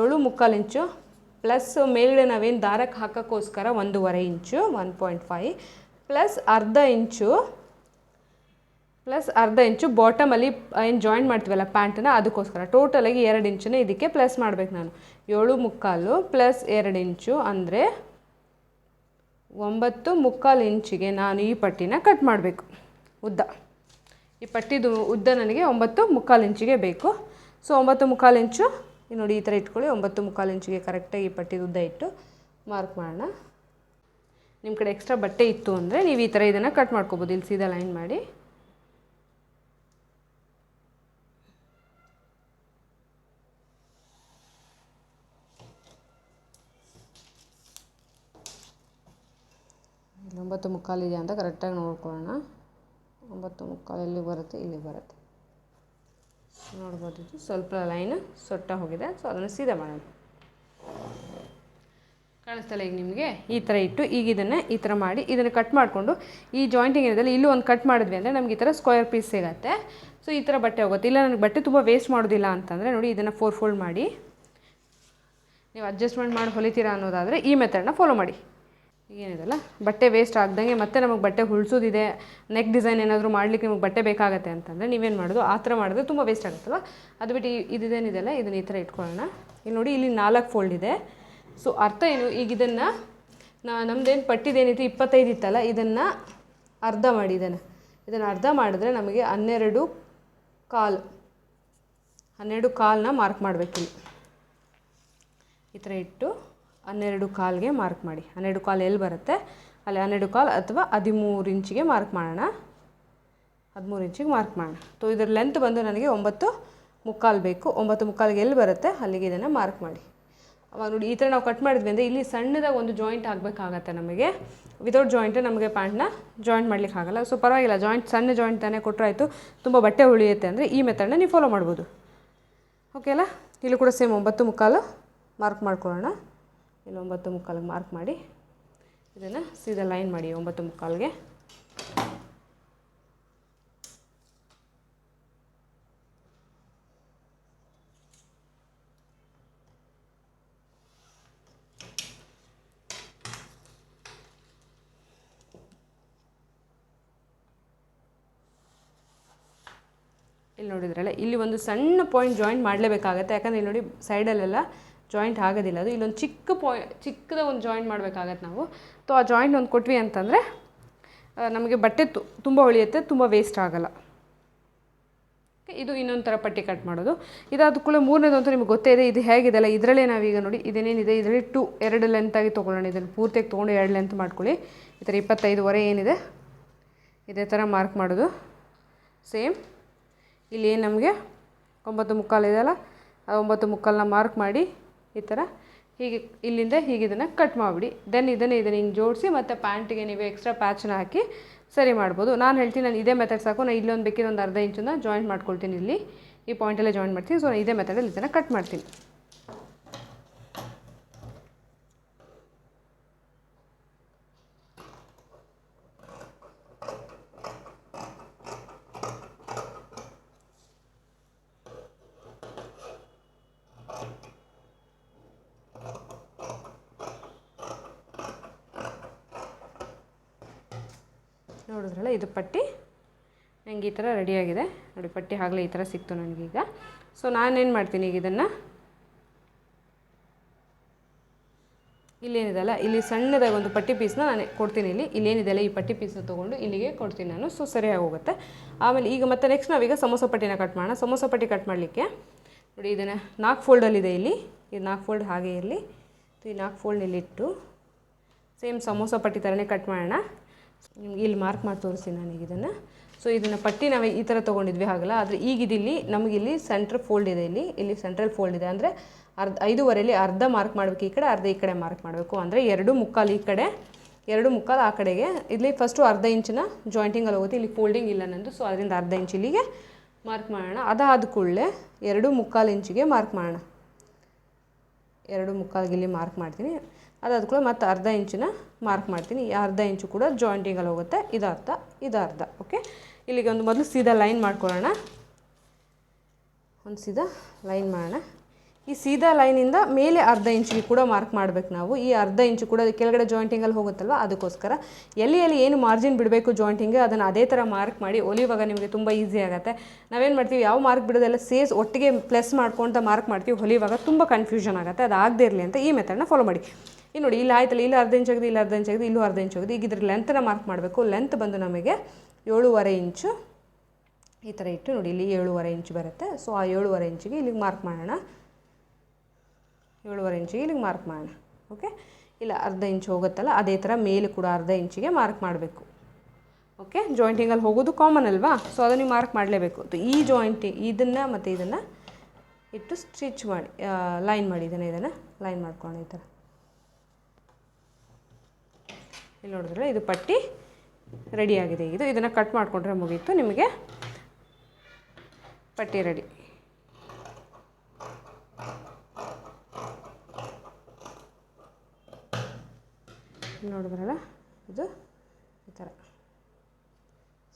ಏಳು ಮುಕ್ಕಾಲು ಇಂಚು ಪ್ಲಸ್ ಮೇಲ್ಗಡೆ ನಾವೇನು ದಾರಕ್ಕೆ ಹಾಕೋಕ್ಕೋಸ್ಕರ ಒಂದೂವರೆ inch one point five plus ಅರ್ಧ ಇಂಚು, ಪ್ಲಸ್ ಅರ್ಧ ಇಂಚು ಬಾಟಮಲ್ಲಿ ಏನು ಜಾಯಿನ್ ಮಾಡ್ತೀವಲ್ಲ ಪ್ಯಾಂಟನ್ನು ಅದಕ್ಕೋಸ್ಕರ. ಟೋಟಲಾಗಿ ಎರಡು ಇಂಚನ್ನ ಇದಕ್ಕೆ ಪ್ಲಸ್ ಮಾಡಬೇಕು ನಾನು. ಏಳು ಮುಕ್ಕಾಲು ಪ್ಲಸ್ ಎರಡು ಇಂಚು ಅಂದರೆ ಒಂಬತ್ತು ಮುಕ್ಕಾಲು ಇಂಚಿಗೆ ನಾನು ಈ ಪಟ್ಟಿನ ಕಟ್ ಮಾಡಬೇಕು. ಉದ್ದ. ಈ ಪಟ್ಟಿದು ಉದ್ದ ನನಗೆ ಒಂಬತ್ತು ಮುಕ್ಕಾಲು ಇಂಚಿಗೆ ಬೇಕು. ಸೊ ಒಂಬತ್ತು ಮುಕ್ಕಾಲು ಇಂಚು ನೋಡಿ ಈ ಥರ ಇಟ್ಕೊಳ್ಳಿ, ಒಂಬತ್ತು ಮುಕ್ಕಾಲು ಇಂಚಿಗೆ ಕರೆಕ್ಟಾಗಿ ಈ ಪಟ್ಟಿದು ಉದ್ದ ಇಟ್ಟು ಮಾರ್ಕ್ ಮಾಡೋಣ. ನಿಮ್ಮ ಕಡೆ ಎಕ್ಸ್ಟ್ರಾ ಬಟ್ಟೆ ಇತ್ತು ಅಂದರೆ ನೀವು ಈ ಥರ ಇದನ್ನು ಕಟ್ ಮಾಡ್ಕೋಬೋದು. ಇಲ್ಲಿ ಸೀದಾ ಲೈನ್ ಮಾಡಿ. ಒಂಬತ್ತು ಮುಕ್ಕಾಲು ಇದೆ ಅಂತ ಕರೆಕ್ಟಾಗಿ ನೋಡ್ಕೊಳ್ಳೋಣ. ಒಂಬತ್ತು ಮುಕ್ಕಾಲು ಎಲ್ಲಿ ಬರುತ್ತೆ? ಇಲ್ಲಿ ಬರುತ್ತೆ. ನೋಡ್ಬೋದಿತ್ತು. ಸ್ವಲ್ಪ ಲೈನ್ ಸೊಟ್ಟ ಹೋಗಿದೆ. ಸೊ ಅದನ್ನು ಸೀದಾ ಮಾಡೋಣ. ಕಾಣಿಸ್ತಲ್ಲ ಈಗ ನಿಮಗೆ. ಈ ಥರ ಇಟ್ಟು ಈಗ ಇದನ್ನು ಈ ಥರ ಮಾಡಿ ಇದನ್ನು ಕಟ್ ಮಾಡಿಕೊಂಡು ಈ ಜಾಯಿಂಟಿಂಗ್ ಏನಿದೆ ಇಲ್ಲೂ ಒಂದು ಕಟ್ ಮಾಡಿದ್ವಿ ಅಂದರೆ ನಮ್ಗೆ ಈ ಥರ ಸ್ಕ್ವೇರ್ ಪೀಸ್ ಸಿಗುತ್ತೆ. ಸೊ ಈ ಥರ ಬಟ್ಟೆ ಹೋಗುತ್ತೆ. ಇಲ್ಲ, ನನಗೆ ಬಟ್ಟೆ ತುಂಬ ವೇಸ್ಟ್ ಮಾಡೋದಿಲ್ಲ ಅಂತಂದರೆ ನೋಡಿ ಇದನ್ನು ಫೋರ್ ಫೋಲ್ಡ್ ಮಾಡಿ. ನೀವು ಅಡ್ಜಸ್ಟ್ಮೆಂಟ್ ಮಾಡಿ ಹೊಲಿತೀರಾ ಅನ್ನೋದಾದರೆ ಈ ಮೆಥಡ್ನ ಫಾಲೋ ಮಾಡಿ. ಏನಿದೆಲ್ಲ? ಬಟ್ಟೆ ವೇಸ್ಟ್ ಆಗ್ದಂಗೆ ಮತ್ತೆ ನಮಗೆ ಬಟ್ಟೆ ಹುಳಿಸೋದಿದೆ. ನೆಕ್ ಡಿಸೈನ್ ಏನಾದರೂ ಮಾಡ್ಲಿಕ್ಕೆ ನಿಮಗೆ ಬಟ್ಟೆ ಬೇಕಾಗತ್ತೆ ಅಂತಂದರೆ ನೀವೇನು ಮಾಡೋದು? ಆ ಥರ ಮಾಡಿದ್ರೆ ತುಂಬ ವೇಸ್ಟ್ ಆಗುತ್ತಲ್ವ? ಅದು ಬಿಟ್ಟು ಇದೇನಿದೆಲ್ಲ ಇದನ್ನ ಈ ಥರ ಇಟ್ಕೊಳ್ಳೋಣ. ಇಲ್ಲಿ ನೋಡಿ, ಇಲ್ಲಿ ನಾಲ್ಕು ಫೋಲ್ಡ್ ಇದೆ. ಸೊ ಅರ್ಥ ಏನು? ಈಗ ಇದನ್ನು ನಾ ನಮ್ದೇನು ಪಟ್ಟಿದೇನಿತ್ತು? ಇಪ್ಪತ್ತೈದು ಇತ್ತಲ್ಲ, ಇದನ್ನು ಅರ್ಧ ಮಾಡಿ ಇದನ್ನು ಇದನ್ನು ಅರ್ಧ ಮಾಡಿದ್ರೆ ನಮಗೆ ಹನ್ನೆರಡು ಕಾಲ್, ಹನ್ನೆರಡು ಕಾಲನ್ನ ಮಾರ್ಕ್ ಮಾಡಬೇಕಿಲ್ಲಿ ಈ ಥರ ಇಟ್ಟು ಹನ್ನೆರಡು ಕಾಲ್ಗೆ ಮಾರ್ಕ್ ಮಾಡಿ. ಹನ್ನೆರಡು ಕಾಲು ಎಲ್ಲಿ ಬರುತ್ತೆ? ಅಲ್ಲಿ ಹನ್ನೆರಡು ಕಾಲು ಅಥವಾ ಹದಿಮೂರು ಇಂಚಿಗೆ ಮಾರ್ಕ್ ಮಾಡೋಣ. ಹದಿಮೂರು ಇಂಚಿಗೆ ಮಾರ್ಕ್ ಮಾಡೋಣ. ಸೊ ಇದರ ಲೆಂತ್ ಬಂದು ನನಗೆ ಒಂಬತ್ತು ಮುಕ್ಕಾಲು ಬೇಕು. ಒಂಬತ್ತು ಮುಕ್ಕಾಲಿಗೆ ಎಲ್ಲಿ ಬರುತ್ತೆ? ಅಲ್ಲಿಗೆ ಇದನ್ನು ಮಾರ್ಕ್ ಮಾಡಿ. ಅವಾಗ ನೋಡಿ ಈ ಥರ ನಾವು ಕಟ್ ಮಾಡಿದ್ವಿ ಅಂದರೆ ಇಲ್ಲಿ ಸಣ್ಣದಾಗಿ ಒಂದು ಜಾಯಿಂಟ್ ಆಗಬೇಕಾಗತ್ತೆ ನಮಗೆ. ವಿತೌಟ್ ಜಾಯಿಂಟ್ ನಮಗೆ ಪ್ಯಾಂಟ್ನ ಜಾಯಿಂಟ್ ಮಾಡ್ಲಿಕ್ಕೆ ಆಗಲ್ಲ. ಸೊ ಪರವಾಗಿಲ್ಲ ಜಾಯಿಂಟ್ ಸಣ್ಣ ಜಾಯಿಂಟ್ ತಾನೇ ಕೊಟ್ಟರಾಯಿತು ತುಂಬ ಬಟ್ಟೆ ಉಳಿಯುತ್ತೆ ಅಂದರೆ ಈ ಮೆಥಡ್ನ ನೀವು ಫಾಲೋ ಮಾಡ್ಬೋದು. ಓಕೆ ಅಲ್ಲ? ಇಲ್ಲಿ ಕೂಡ ಸೇಮ್ ಒಂಬತ್ತು ಮುಕ್ಕಾಲು ಮಾರ್ಕ್ ಮಾಡ್ಕೊಳ್ಳೋಣ. ಇಲ್ಲಿ ಒಂಬತ್ತು ಮುಕ್ಕಾಲಿಗೆ ಮಾರ್ಕ್ ಮಾಡಿ. ಇದನ್ನು ಸೀದಾ ಲೈನ್ ಮಾಡಿ, ಒಂಬತ್ತು ಮುಕ್ಕಾಲಿಗೆ. ಇಲ್ಲಿ ನೋಡಿದ್ರಲ್ಲ, ಇಲ್ಲಿ ಒಂದು ಸಣ್ಣ ಪಾಯಿಂಟ್ ಜಾಯಿಂಟ್ ಮಾಡಲೇಬೇಕಾಗತ್ತೆ. ಯಾಕಂದರೆ ಇಲ್ಲಿ ನೋಡಿ ಸೈಡಲ್ಲೆಲ್ಲ ಜಾಯಿಂಟ್ ಆಗೋದಿಲ್ಲ ಅದು. ಇಲ್ಲೊಂದು ಚಿಕ್ಕ ಪಾಯಿಂಟ್ ಚಿಕ್ಕದ ಒಂದು ಜಾಯಿಂಟ್ ಮಾಡಬೇಕಾಗತ್ತೆ ನಾವು. ಸೊ ಆ ಜಾಯಿಂಟ್ ಒಂದು ಕೊಟ್ವಿ ಅಂತಂದರೆ ನಮಗೆ ಬಟ್ಟೆ ತುಂಬ ಉಳಿಯುತ್ತೆ, ತುಂಬ ವೇಸ್ಟ್ ಆಗೋಲ್ಲ. ಇದು ಇನ್ನೊಂದು ಥರ ಪಟ್ಟಿ ಕಟ್ ಮಾಡೋದು. ಇದಾದ ಕೂಡ ಮೂರನೇದಂತೂ ನಿಮ್ಗೆ ಗೊತ್ತೇ ಇದೆ, ಇದು ಹೇಗಿದೆಲ್ಲ? ಇದರಲ್ಲೇ ನಾವೀಗ ನೋಡಿ, ಇದೇನೇನಿದೆ? ಇದರಲ್ಲಿ ಟು ಎರಡು ಲೆಂತಾಗಿ ತೊಗೊಳ್ಳೋಣ. ಇದನ್ನು ಪೂರ್ತಿಯಾಗಿ ತೊಗೊಂಡು ಎರಡು ಲೆಂತ್ ಮಾಡ್ಕೊಳ್ಳಿ. ಈ ಥರ ಇಪ್ಪತ್ತೈದುವರೆ ಏನಿದೆ, ಇದೇ ಥರ ಮಾರ್ಕ್ ಮಾಡೋದು. ಸೇಮ್ ಇಲ್ಲಿ ನಮಗೆ ಒಂಬತ್ತು ಮುಕ್ಕಾಲು ಇದೆಯಲ್ಲ, ಆ ಒಂಬತ್ತು ಮುಕ್ಕಾಲನ್ನ ಮಾರ್ಕ್ ಮಾಡಿ ಈ ಥರ ಹೀಗೆ ಇಲ್ಲಿಂದ ಹೀಗೆ ಇದನ್ನು ಕಟ್ ಮಾಡಿಬಿಡಿ. ದೆನ್ ಇದನ್ನೇ ಇದನ್ನು ಹಿಂಗೆ ಜೋಡಿಸಿ ಮತ್ತು ಪ್ಯಾಂಟಿಗೆ ನೀವು ಎಕ್ಸ್ಟ್ರಾ ಪ್ಯಾಚನ್ನ ಹಾಕಿ ಸರಿ ಮಾಡ್ಬೋದು. ನಾನು ಹೇಳ್ತೀನಿ ನಾನು ಇದೇ ಮೆಥಡ್ ಸಾಕು. ನಾನು ಇಲ್ಲೊಂದು ಬೇಕಿರೋ ಒಂದು ಅರ್ಧ ಇಂಚನ್ನು ಜಾಯಿಂಟ್ ಮಾಡ್ಕೊಳ್ತೀನಿ ಇಲ್ಲಿ. ಈ ಪಾಯಿಂಟಲ್ಲೇ ಜಾಯಿಂಟ್ ಮಾಡ್ತೀನಿ. ಸೊ ನಾನು ಇದೇ ಮೆಥಡಲ್ಲಿ ಇದನ್ನು ಕಟ್ ಮಾಡ್ತೀನಿ. ನೋಡಿದ್ರಲ್ಲ ಇದು ಪಟ್ಟಿ. ನನಗೆ ಈ ಥರ ರೆಡಿಯಾಗಿದೆ ನೋಡಿ, ಪಟ್ಟಿ ಆಗಲೇ ಈ ಥರ ಸಿಕ್ತು ನನಗೀಗ ಸೊ ನಾನೇನು ಮಾಡ್ತೀನಿ ಈಗ ಇದನ್ನು? ಇಲ್ಲೇನಿದೆಲ್ಲ ಇಲ್ಲಿ ಸಣ್ಣದಾಗಿ ಒಂದು ಪಟ್ಟಿ ಪೀಸ್ನ ನಾನು ಕೊಡ್ತೀನಿ ಇಲ್ಲಿ. ಇಲ್ಲೇನಿದೆಲ್ಲ ಈ ಪಟ್ಟಿ ಪೀಸ್ನ ತೊಗೊಂಡು ಇಲ್ಲಿಗೆ ಕೊಡ್ತೀನಿ ನಾನು. ಸೊ ಸರಿಯಾಗಿ ಹೋಗುತ್ತೆ. ಆಮೇಲೆ ಈಗ ಮತ್ತೆ ನೆಕ್ಸ್ಟ್ ನಾವೀಗ ಸಮೋಸ ಪಟ್ಟಿನ ಕಟ್ ಮಾಡೋಣ. ಸಮೋಸ ಪಟ್ಟಿ ಕಟ್ ಮಾಡಲಿಕ್ಕೆ ನೋಡಿ, ಇದನ್ನು ನಾಲ್ಕು ಫೋಲ್ಡಲ್ಲಿದೆ ಇಲ್ಲಿ. ಇದು ನಾಲ್ಕು ಫೋಲ್ಡ್ ಹಾಗೆ ಇರಲಿ. ಈ ನಾಲ್ಕು ಫೋಲ್ಡ್ ಇಟ್ಟು ಸೇಮ್ ಸಮೋಸ ಪಟ್ಟಿ ಥರನೇ ಕಟ್ ಮಾಡೋಣ. ನಿಮ್ಗೆ ಇಲ್ಲಿ ಮಾರ್ಕ್ ಮಾಡಿ ತೋರಿಸ್ತೀನಿ ನನಗೆ ಇದನ್ನು. ಸೊ ಇದನ್ನು ಪಟ್ಟಿ ನಾವು ಈ ಥರ ತೊಗೊಂಡಿದ್ವಿ ಹಾಗಲ್ಲ, ಆದರೆ ಈಗ ಇದಿಲ್ಲಿ ನಮಗಿಲ್ಲಿ ಸೆಂಟ್ರ್ ಫೋಲ್ಡ್ ಇದೆ ಇಲ್ಲಿ. ಇಲ್ಲಿ ಸೆಂಟ್ರಲ್ ಫೋಲ್ಡ್ ಇದೆ ಅಂದರೆ ಅರ್ಧ, ಐದೂವರೆಯಲ್ಲಿ ಅರ್ಧ ಮಾರ್ಕ್ ಮಾಡಬೇಕು ಈ ಕಡೆ, ಅರ್ಧ ಈ ಕಡೆ ಮಾರ್ಕ್ ಮಾಡಬೇಕು. ಅಂದರೆ ಎರಡು ಮುಕ್ಕಾಲು ಈ ಕಡೆ, ಎರಡು ಮುಕ್ಕಾಲು ಆ ಕಡೆಗೆ. ಇಲ್ಲಿ ಫಸ್ಟು ಅರ್ಧ ಇಂಚಿನ ಜಾಯಿಂಟಿಂಗಲ್ಲಿ ಹೋಗುತ್ತೆ. ಇಲ್ಲಿ ಫೋಲ್ಡಿಂಗ್ ಇಲ್ಲ ನಂದು ಸೊ ಅದರಿಂದ ಅರ್ಧ ಇಂಚ್ ಇಲ್ಲಿಗೆ ಮಾರ್ಕ್ ಮಾಡೋಣ. ಅದಾದ ಕೂಡಲೇ ಎರಡು ಮುಕ್ಕಾಲು ಇಂಚಿಗೆ ಮಾರ್ಕ್ ಮಾಡೋಣ. ಎರಡು ಮುಕ್ಕಾಲಿಗೆ ಇಲ್ಲಿ ಮಾರ್ಕ್ ಮಾಡ್ತೀನಿ. ಅದಾದ ಕೂಡ ಮತ್ತು ಅರ್ಧ ಇಂಚಿನ ಮಾರ್ಕ್ ಮಾಡ್ತೀನಿ. ಈ ಅರ್ಧ ಇಂಚು ಕೂಡ ಜಾಯಿಂಟಿಂಗಲ್ಲಿ ಹೋಗುತ್ತೆ. ಇದು ಅರ್ಧ ಇದು ಅರ್ಧ ಓಕೆ ಇಲ್ಲಿಗೆ ಒಂದು ಮೊದಲು ಸೀದಾ ಲೈನ್ ಮಾಡ್ಕೊಳ್ಳೋಣ. ಒಂದು ಸೀದಾ ಲೈನ್ ಮಾಡೋಣ. ಈ ಸೀದಾ ಲೈನಿಂದ ಮೇಲೆ ಅರ್ಧ ಇಂಚಿಗೆ ಕೂಡ ಮಾರ್ಕ್ ಮಾಡಬೇಕು ನಾವು. ಈ ಅರ್ಧ ಇಂಚು ಕೂಡ ಕೆಳಗಡೆ ಜಾಯಿಂಟಿಂಗಲ್ಲಿ ಹೋಗುತ್ತಲ್ವ? ಅದಕ್ಕೋಸ್ಕರ ಎಲ್ಲಿ ಎಲ್ಲಿ ಏನು ಮಾರ್ಜಿನ್ ಬಿಡಬೇಕು ಜಾಯಿಂಟಿಂಗ್ ಅದನ್ನು ಅದೇ ಥರ ಮಾರ್ಕ್ ಮಾಡಿ ಹೊಲಿಯುವಾಗ ನಿಮಗೆ ತುಂಬ ಈಸಿ ಆಗುತ್ತೆ. ನಾವೇನು ಮಾಡ್ತೀವಿ? ಯಾವ ಮಾರ್ಕ್ ಬಿಡೋದೆಲ್ಲ ಸೇಸ್ ಒಟ್ಟಿಗೆ ಪ್ಲಸ್ ಮಾಡ್ಕೊತ ಮಾರ್ಕ್ ಮಾಡ್ತೀವಿ. ಹೊಲಿಯುವಾಗ ತುಂಬ ಕನ್ಫ್ಯೂಷನ್ ಆಗುತ್ತೆ. ಅದು ಆಗದೇ ಇರಲಿ ಅಂತ ಈ ಮೆಥಡ್ನ ಫಾಲೋ ಮಾಡಿ. ಇಲ್ಲಿ ನೋಡಿ, ಇಲ್ಲಿ ಆಯ್ತಲ್ಲ, ಇಲ್ಲಿ ಅರ್ಧ ಇಂಚ್ ಆಗಿದೆ, ಇಲ್ಲಿ ಅರ್ಧ ಇಂಚ್ ಆಗಿದೆ, ಇಲ್ಲೂ ಅರ್ಧ ಇಂಚ್ ಆಗಿದೆ. ಈಗ ಇದ್ರ ಲೆಂತನ್ನು ಮಾರ್ಕ್ ಮಾಡಬೇಕು. ಲೆಂತ್ ಬಂದು ನಮಗೆ ಏಳೂವರೆ ಇಂಚು ಈ ಥರ ಇಟ್ಟು ನೋಡಿ, ಇಲ್ಲಿ ಏಳೂವರೆ ಇಂಚ್ ಬರುತ್ತೆ. ಸೊ ಆ ಏಳುವರೆ ಇಂಚಿಗೆ ಇಲ್ಲಿಗೆ ಮಾರ್ಕ್ ಮಾಡೋಣ. ಏಳುವರೆ ಇಂಚಿಗೆ ಇಲ್ಲಿಗೆ ಮಾರ್ಕ್ ಮಾಡೋಣ. ಓಕೆ ಇಲ್ಲ, ಅರ್ಧ ಇಂಚ್ ಹೋಗುತ್ತಲ್ಲ, ಅದೇ ಥರ ಮೇಲೆ ಕೂಡ ಅರ್ಧ ಇಂಚಿಗೆ ಮಾರ್ಕ್ ಮಾಡಬೇಕು. ಓಕೆ ಜಾಯಿಂಟಿಂಗಲ್ಲಿ ಹೋಗೋದು ಕಾಮನ್ ಅಲ್ವಾ? ಸೊ ಅದನ್ನು ನೀವು ಮಾರ್ಕ್ ಮಾಡಲೇಬೇಕು. ಈ ಜಾಯಿಂಟಿ ಇದನ್ನು ಮತ್ತು ಇದನ್ನು ಇಟ್ಟು ಸ್ಟಿಚ್ ಮಾಡಿ ಲೈನ್ ಮಾಡಿ, ಇದನ್ನು ಇದನ್ನು ಲೈನ್ ಮಾಡ್ಕೊಂಡು ಈ ಥರ ಇಲ್ಲಿ ನೋಡಿದ್ರೆ ಇದು ಪಟ್ಟಿ ರೆಡಿಯಾಗಿದೆ ಇದು ಇದನ್ನು ಕಟ್ ಮಾಡಿಕೊಂಡ್ರೆ ಮುಗೀತು. ನಿಮಗೆ ಪಟ್ಟಿ ರೆಡಿ ನೋಡಿದ್ರಲ್ಲ, ಇದು ಈ ಥರ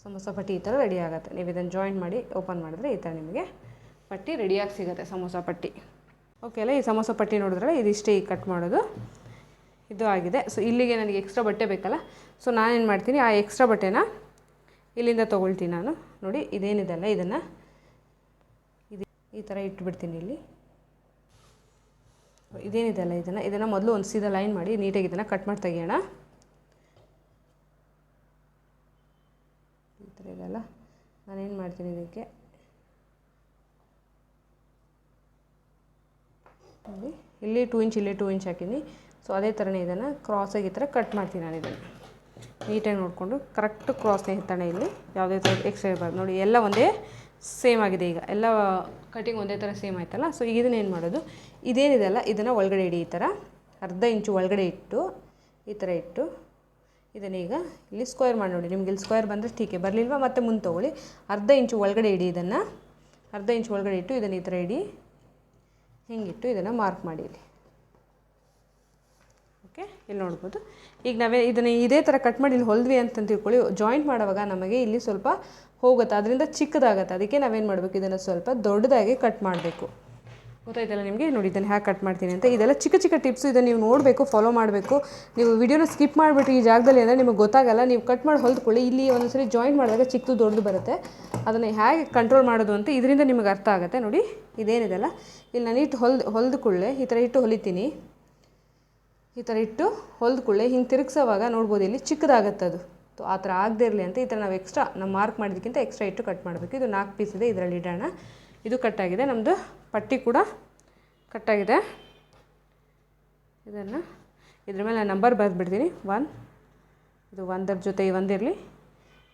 ಸಮೋಸ ಪಟ್ಟಿ ಈ ಥರ ರೆಡಿ ಆಗುತ್ತೆ. ನೀವು ಇದನ್ನು ಜಾಯಿಂಟ್ ಮಾಡಿ ಓಪನ್ ಮಾಡಿದ್ರೆ ಈ ಥರ ನಿಮಗೆ ಪಟ್ಟಿ ರೆಡಿಯಾಗಿ ಸಿಗುತ್ತೆ, ಸಮೋಸ ಪಟ್ಟಿ. ಓಕೆ ಅಲ್ಲ, ಈ ಸಮೋಸ ಪಟ್ಟಿ ನೋಡಿದ್ರೆ ಇದಿಷ್ಟೇ ಈಗ ಕಟ್ ಮಾಡೋದು. ಇದು ಆಗಿದೆ. ಸೊ ಇಲ್ಲಿಗೆ ನನಗೆ ಎಕ್ಸ್ಟ್ರಾ ಬಟ್ಟೆ ಬೇಕಲ್ಲ? ಸೊ ನಾನೇನು ಮಾಡ್ತೀನಿ, ಆ ಎಕ್ಸ್ಟ್ರಾ ಬಟ್ಟೆನ ಇಲ್ಲಿಂದ ತೊಗೊಳ್ತೀನಿ ನಾನು. ನೋಡಿ, ಇದೇನಿದೆಲ್ಲ? ಇದನ್ನು ಇದು ಈ ಥರ ಇಟ್ಬಿಡ್ತೀನಿ ಇಲ್ಲಿ. ಇದೇನಿದೆಲ್ಲ ಇದನ್ನು? ಇದನ್ನು ಮೊದಲು ಒಂದು ಸೀದಾ ಲೈನ್ ಮಾಡಿ ನೀಟಾಗಿ ಇದನ್ನು ಕಟ್ ಮಾಡಿ ತೆಗಿಯೋಣ. ಈ ಥರ ಇದೆಲ್ಲ ನಾನೇನು ಮಾಡ್ತೀನಿ ಇದಕ್ಕೆ? ಇಲ್ಲಿ ಟೂ ಇಂಚ್ ಇಲ್ಲಿ ಟೂ ಇಂಚ್ ಹಾಕಿನಿ. ಸೊ ಅದೇ ಥರನೇ ಇದನ್ನು ಕ್ರಾಸಾಗಿ ಈ ಥರ ಕಟ್ ಮಾಡ್ತೀನಿ ನಾನು ಇದನ್ನು. ನೀಟಾಗಿ ನೋಡಿಕೊಂಡು ಕರೆಕ್ಟ್ ಕ್ರಾಸ್ನೇ ಎತ್ತಣ ಇಲ್ಲಿ. ಯಾವುದೇ ಥರ ಎಕ್ಸ್ಟ್ರಾ ಇರಬಾರ್ದು ನೋಡಿ, ಎಲ್ಲ ಒಂದೇ ಸೇಮ್ ಆಗಿದೆ ಈಗ. ಎಲ್ಲ ಕಟಿಂಗ್ ಒಂದೇ ಥರ ಸೇಮ್ ಆಯ್ತಲ್ಲ? ಸೊ ಈಗ ಇದನ್ನ ಏನು ಮಾಡೋದು? ಇದೇನಿದೆಲ್ಲ ಇದನ್ನು ಒಳಗಡೆ ಇಡಿ ಈ ಥರ ಅರ್ಧ ಇಂಚು ಒಳಗಡೆ ಇಟ್ಟು ಈ ಥರ ಇಟ್ಟು ಇದನ್ನೀಗ ಇಲ್ಲಿ ಸ್ಕ್ವೇರ್ ಮಾಡಿ ನೋಡಿ. ನಿಮ್ಗೆ ಇಲ್ಲಿ ಸ್ಕ್ವೇರ್ ಬಂದರೆ ಟೀಕೆ ಬರಲಿಲ್ವಾ? ಮತ್ತೆ ಮುಂದೆ ತೊಗೊಳ್ಳಿ. ಅರ್ಧ ಇಂಚು ಒಳಗಡೆ ಇಡಿ ಇದನ್ನು. ಅರ್ಧ ಇಂಚು ಒಳಗಡೆ ಇಟ್ಟು ಇದನ್ನು ಈ ಥರ ಇಡಿ. ಹಿಂಗಿಟ್ಟು ಇದನ್ನು ಮಾರ್ಕ್ ಮಾಡಿ ಇಲ್ಲಿ. ಓಕೆ, ಇಲ್ಲಿ ನೋಡ್ಬೋದು. ಈಗ ನಾವೇ ಇದನ್ನು ಇದೇ ಥರ ಕಟ್ ಮಾಡಿ ಇಲ್ಲಿ ಹೊಲ್ದ್ವಿ ಅಂತ ತಿಳ್ಕೊಳ್ಳಿ. ಜಾಯಿಂಟ್ ಮಾಡುವಾಗ ನಮಗೆ ಇಲ್ಲಿ ಸ್ವಲ್ಪ ಹೋಗುತ್ತೆ. ಅದರಿಂದ ಚಿಕ್ಕದಾಗತ್ತೆ. ಅದಕ್ಕೆ ನಾವೇನು ಮಾಡಬೇಕು? ಇದನ್ನು ಸ್ವಲ್ಪ ದೊಡ್ಡದಾಗಿ ಕಟ್ ಮಾಡಬೇಕು. ಗೊತ್ತಾಯ್ತಲ್ಲ ನಿಮಗೆ? ನೋಡಿ, ಇದನ್ನು ಹ್ಯಾಗೆ ಕಟ್ ಮಾಡ್ತೀನಿ ಅಂತ. ಇದೆಲ್ಲ ಚಿಕ್ಕ ಚಿಕ್ಕ ಟಿಪ್ಸು ಇದನ್ನು ನೀವು ನೋಡಬೇಕು ಫಾಲೋ ಮಾಡಬೇಕು. ನೀವು ವಿಡಿಯೋನ ಸ್ಕಿಪ್ ಮಾಡಿಬಿಟ್ಟು ಈ ಜಾಗದಲ್ಲಿ ಅಂದರೆ ನಿಮಗೆ ಗೊತ್ತಾಗಲ್ಲ. ನೀವು ಕಟ್ ಮಾಡಿ ಹೊಲ್ದುಕೊಳ್ಳಿ. ಇಲ್ಲಿ ಒಂದೊಂದ್ಸರಿ ಜಾಯಿಂಟ್ ಮಾಡಿದಾಗ ಚಿಕ್ಕದು ದೊಡ್ಡದು ಬರುತ್ತೆ. ಅದನ್ನು ಹೇಗೆ ಕಂಟ್ರೋಲ್ ಮಾಡೋದು ಅಂತ ಇದರಿಂದ ನಿಮಗೆ ಅರ್ಥ ಆಗುತ್ತೆ. ನೋಡಿ, ಇದೇನಿದೆಲ್ಲ? ಇಲ್ಲಿ ನಾನು ಇಟ್ಟು ಹೊಲ್ದು ಹೊಲ್ದುಕೊಳ್ಳೆ ಈ ಥರ ಇಟ್ಟು ಹೊಲಿತೀನಿ. ಈ ಥರ ಇಟ್ಟು ಹೊಲ್ದುಕೊಳ್ಳೆ ಹಿಂಗೆ ತಿರುಗಿಸೋವಾಗ ನೋಡ್ಬೋದು ಇಲ್ಲಿ ಚಿಕ್ಕದಾಗತ್ತೆ ಅದು. ಸೊ ಆ ಥರ ಆಗದೇ ಇರಲಿ ಅಂತ ಈ ಥರ ನಾವು ಎಕ್ಸ್ಟ್ರಾ ನಾವು ಮಾರ್ಕ್ ಮಾಡಿದ್ದಕ್ಕಿಂತ ಎಕ್ಸ್ಟ್ರಾ ಇಟ್ಟು ಕಟ್ ಮಾಡಬೇಕು. ಇದು ನಾಲ್ಕು ಪೀಸ್ ಇದೆ, ಇದರಲ್ಲಿ ಇಡೋಣ. ಇದು ಕಟ್ಟಾಗಿದೆ ನಮ್ಮದು ಪಟ್ಟಿ ಕೂಡ ಕಟ್ಟಾಗಿದೆ ಇದನ್ನು ಇದ್ರ ಮೇಲೆ ನಾನು ನಂಬರ್ ಬರೆದ್ಬಿಡ್ತೀನಿ. ಒನ್ ಇದು ಒಂದರ ಜೊತೆ ಒಂದಿರಲಿ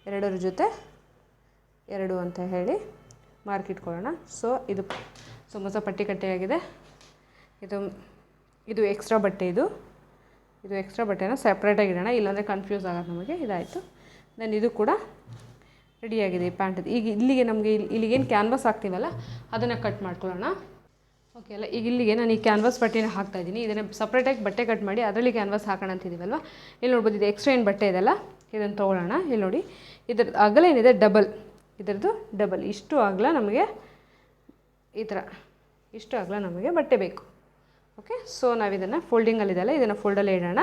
ಎರಡರ ಜೊತೆ ಎರಡು ಅಂತ ಹೇಳಿ ಮಾರ್ಕ್ ಇಟ್ಕೊಳ್ಳೋಣ. ಸೊ ಇದು ಸಮೋಸ ಪಟ್ಟಿ ಕಟ್ಟೆಯಾಗಿದೆ ಇದು ಇದು ಎಕ್ಸ್ಟ್ರಾ ಬಟ್ಟೆ ಇದು. ಇದು ಎಕ್ಸ್ಟ್ರಾ ಬಟ್ಟೆನ ಸಪ್ರೇಟಾಗಿ ಇಡೋಣ. ಇಲ್ಲಾಂದರೆ ಕನ್ಫ್ಯೂಸ್ ಆಗೋದು ನಮಗೆ. ಇದಾಯಿತು. ದೆನ್ ಇದು ಕೂಡ ರೆಡಿಯಾಗಿದೆ ಈ ಪ್ಯಾಂಟದು ಈಗ ಇಲ್ಲಿಗೆ ನಮಗೆ ಇಲ್ಲಿ ಇಲ್ಲಿಗೇನು ಕ್ಯಾನ್ವಾಸ್ ಹಾಕ್ತೀವಲ್ಲ, ಅದನ್ನು ಕಟ್ ಮಾಡ್ಕೊಳ್ಳೋಣ. ಓಕೆ ಅಲ್ಲ, ಈಗ ಇಲ್ಲಿಗೆ ನಾನು ಈ ಕ್ಯಾನ್ವಾಸ್ ಬಟ್ಟೆನ ಹಾಕ್ತಾ ಇದ್ದೀನಿ. ಇದನ್ನು ಸಪ್ರೇಟಾಗಿ ಬಟ್ಟೆ ಕಟ್ ಮಾಡಿ ಅದರಲ್ಲಿ ಕ್ಯಾನ್ವಾಸ್ ಹಾಕೋಣ ಅಂತಿದ್ದೀವಲ್ವ ಇಲ್ಲಿ ನೋಡ್ಬೋದು ಇದು ಎಕ್ಸ್ಟ್ರಾ ಏನು ಬಟ್ಟೆ ಇದೆಲ್ಲ ಇದನ್ನು ತೊಗೊಳ್ಳೋಣ. ಇಲ್ಲಿ ನೋಡಿ ಇದ್ರ ಅಗಲ ಏನಿದೆ? ಡಬಲ್ ಇದರದ್ದು ಡಬಲ್ ಇಷ್ಟು ಅಗಲ ನಮಗೆ ಈ ಥರ ಇಷ್ಟು ಅಗಲ ನಮಗೆ ಬಟ್ಟೆ ಬೇಕು. ಓಕೆ ಸೊ ನಾವು ಇದನ್ನು ಫೋಲ್ಡಿಂಗಲ್ಲಿದೆಲ್ಲ ಇದನ್ನು ಫೋಲ್ಡಲ್ಲೇ ಇಡೋಣ.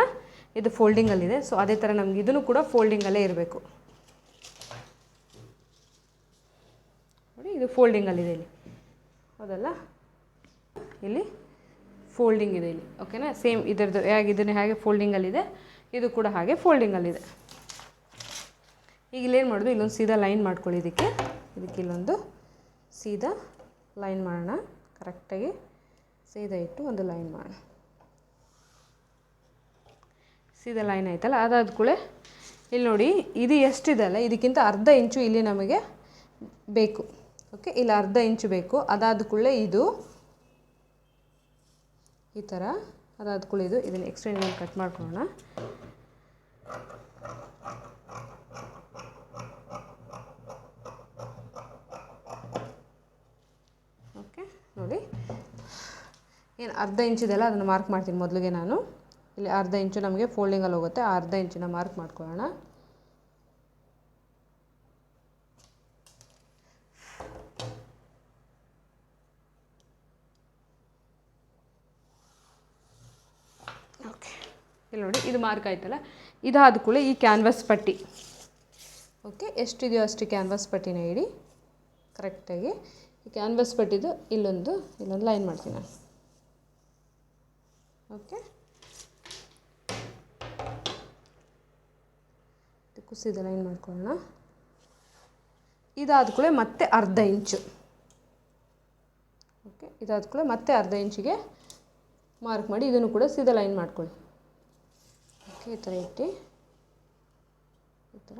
ಇದು ಫೋಲ್ಡಿಂಗಲ್ಲಿದೆ ಸೊ ಅದೇ ಥರ ನಮ್ಗೆ ಇದನ್ನು ಕೂಡ ಫೋಲ್ಡಿಂಗಲ್ಲೇ ಇರಬೇಕು. ನೋಡಿ, ಇದು ಫೋಲ್ಡಿಂಗಲ್ಲಿದೆ ಇಲ್ಲಿ. ಹೌದಲ್ಲ? ಇಲ್ಲಿ ಫೋಲ್ಡಿಂಗ್ ಇದೆ ಇಲ್ಲಿ. ಓಕೆನಾ ಸೇಮ್ ಇದರದ್ದು, ಹೇಗೆ ಇದನ್ನು ಹೇಗೆ ಫೋಲ್ಡಿಂಗಲ್ಲಿದೆ ಇದು ಕೂಡ ಹಾಗೆ ಫೋಲ್ಡಿಂಗಲ್ಲಿದೆ ಈಗ ಇಲ್ಲೇನು ಮಾಡೋದು? ಇಲ್ಲೊಂದು ಸೀದಾ ಲೈನ್ ಮಾಡ್ಕೊಳ್ಳಿ ಇದಕ್ಕೆ. ಇದಕ್ಕೆ ಇಲ್ಲೊಂದು ಸೀದಾ ಲೈನ್ ಮಾಡೋಣ. ಕರೆಕ್ಟಾಗಿ ಸೀದಾ ಇಟ್ಟು ಒಂದು ಲೈನ್ ಮಾಡಿ. ಸೀದಾ ಲೈನ್ ಆಯ್ತಲ್ಲ? ಅದಾದ ಕೂಡಲೇ ಇಲ್ಲಿ ನೋಡಿ, ಇದು ಎಷ್ಟಿದೆಯಲ್ಲ ಇದಕ್ಕಿಂತ ಅರ್ಧ ಇಂಚು ಇಲ್ಲಿ ನಮಗೆ ಬೇಕು. ಓಕೆ, ಇಲ್ಲಿ ಅರ್ಧ ಇಂಚು ಬೇಕು. ಅದಾದ ಕೂಡಲೇ ಇದು. ಈ ಥರ ಅದಾದ ಕೂಡ ಇದು. ಇದನ್ನು ಎಕ್ಸ್ಟೆಂಡ್ ಕಟ್ ಮಾಡ್ಕೊಳ್ಳೋಣ ಓಕೆ ನೋಡಿ ಏನು ಅರ್ಧ ಇಂಚಿದೆಲ್ಲ ಅದನ್ನು ಮಾರ್ಕ್ ಮಾಡ್ತೀನಿ ಮೊದಲಿಗೆ ನಾನು. ಇಲ್ಲಿ ಅರ್ಧ ಇಂಚು ನಮಗೆ ಫೋಲ್ಡಿಂಗಲ್ಲಿ ಹೋಗುತ್ತೆ ಆ ಅರ್ಧ ಇಂಚಿನ ಮಾರ್ಕ್ ಮಾಡ್ಕೊಳ್ಳೋಣ. ಓಕೆ ಇಲ್ಲಿ ನೋಡಿ, ಇದು ಮಾರ್ಕ್ ಆಯ್ತಲ್ಲ. ಇದಾದ ಕೂಡ ಈ ಕ್ಯಾನ್ವಾಸ್ ಪಟ್ಟಿ. ಓಕೆ ಎಷ್ಟಿದೆಯೋ ಅಷ್ಟು ಕ್ಯಾನ್ವಾಸ್ ಪಟ್ಟಿನ ಇಡಿ. ಕರೆಕ್ಟಾಗಿ ಈ ಕ್ಯಾನ್ವಾಸ್ ಪಟ್ಟಿದು ಇಲ್ಲೊಂದು ಇಲ್ಲೊಂದು ಲೈನ್ ಮಾಡ್ತೀನಿ ನಾನು. ಓಕೆ. ಕುಸಿದ ಲೈನ್ ಮಾಡ್ಕೊಳ್ಳೋಣ? ಇದಾದ ಕೂಡ ಮತ್ತೆ ಅರ್ಧ ಇಂಚು. ಓಕೆ, ಇದಾದ ಕೂಡ ಮತ್ತೆ ಅರ್ಧ ಇಂಚಿಗೆ ಮಾರ್ಕ್ ಮಾಡಿ ಇದನ್ನು ಕೂಡ ಸೀದಾ ಲೈನ್ ಮಾಡ್ಕೊಳ್ಳಿ. ಓಕೆ, ಈ ಥರ ಇಟ್ಟು. ಈ ಥರ.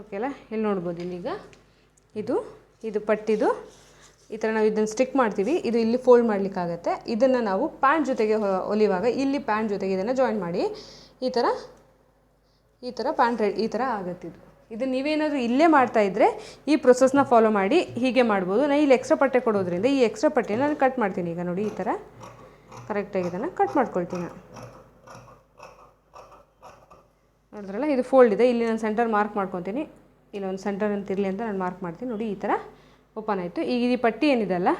ಓಕೆ ಅಲ್ಲ ಇಲ್ಲಿ ನೋಡ್ಬೋದು ಇಲ್ಲಿಗ ಇದು ಇದು ಪಟ್ಟಿದು ಈ ಥರ ನಾವು ಇದನ್ನು ಸ್ಟಿಕ್ ಮಾಡ್ತೀವಿ. ಇದು ಇಲ್ಲಿ ಫೋಲ್ಡ್ ಮಾಡಲಿಕ್ಕಾಗತ್ತೆ. ಇದನ್ನು ನಾವು ಪ್ಯಾಂಟ್ ಜೊತೆಗೆ ಹೊಲಿವಾಗ ಇಲ್ಲಿ ಪ್ಯಾಂಟ್ ಜೊತೆಗೆ ಇದನ್ನು ಜಾಯಿನ್ ಮಾಡಿ. ಈ ಥರ ಈ ಥರ ಪ್ಯಾಂಟ್ ಈ ಥರ ಆಗುತ್ತೆ ಇದು. ನೀವೇನಾದರೂ ಇಲ್ಲೇ ಮಾಡ್ತಾ ಇದ್ದರೆ ಈ ಪ್ರೊಸೆಸ್ನ ಫಾಲೋ ಮಾಡಿ, ಹೀಗೆ ಮಾಡ್ಬೋದು. ನಾನು ಇಲ್ಲಿ ಎಕ್ಸ್ಟ್ರಾ ಪಟ್ಟೆ ಕೊಡೋದ್ರಿಂದ ಈ ಎಕ್ಸ್ಟ್ರಾ ಪಟ್ಟೆನ ನಾನು ಕಟ್ ಮಾಡ್ತೀನಿ. ಈಗ ನೋಡಿ ಈ ಥರ ಕರೆಕ್ಟಾಗಿ ಇದನ್ನು ಕಟ್ ಮಾಡ್ಕೊಳ್ತೀನಿ ನೋಡಿದ್ರಲ್ಲ, ಇದು ಫೋಲ್ಡ್ ಇದೆ. ಇಲ್ಲಿ ನಾನು ಸೆಂಟರ್ ಮಾರ್ಕ್ ಮಾಡ್ಕೊತೀನಿ. ಇಲ್ಲೊಂದು ಸೆಂಟರ್ ಅಂತ ಇರಲಿ ಅಂತ ನಾನು ಮಾರ್ಕ್ ಮಾಡ್ತೀನಿ. ನೋಡಿ ಈ ಥರ ಓಪನ್ ಆಯಿತು. ಈಗ ಈ ಪಟ್ಟಿ ಏನಿದೆಲ್ಲ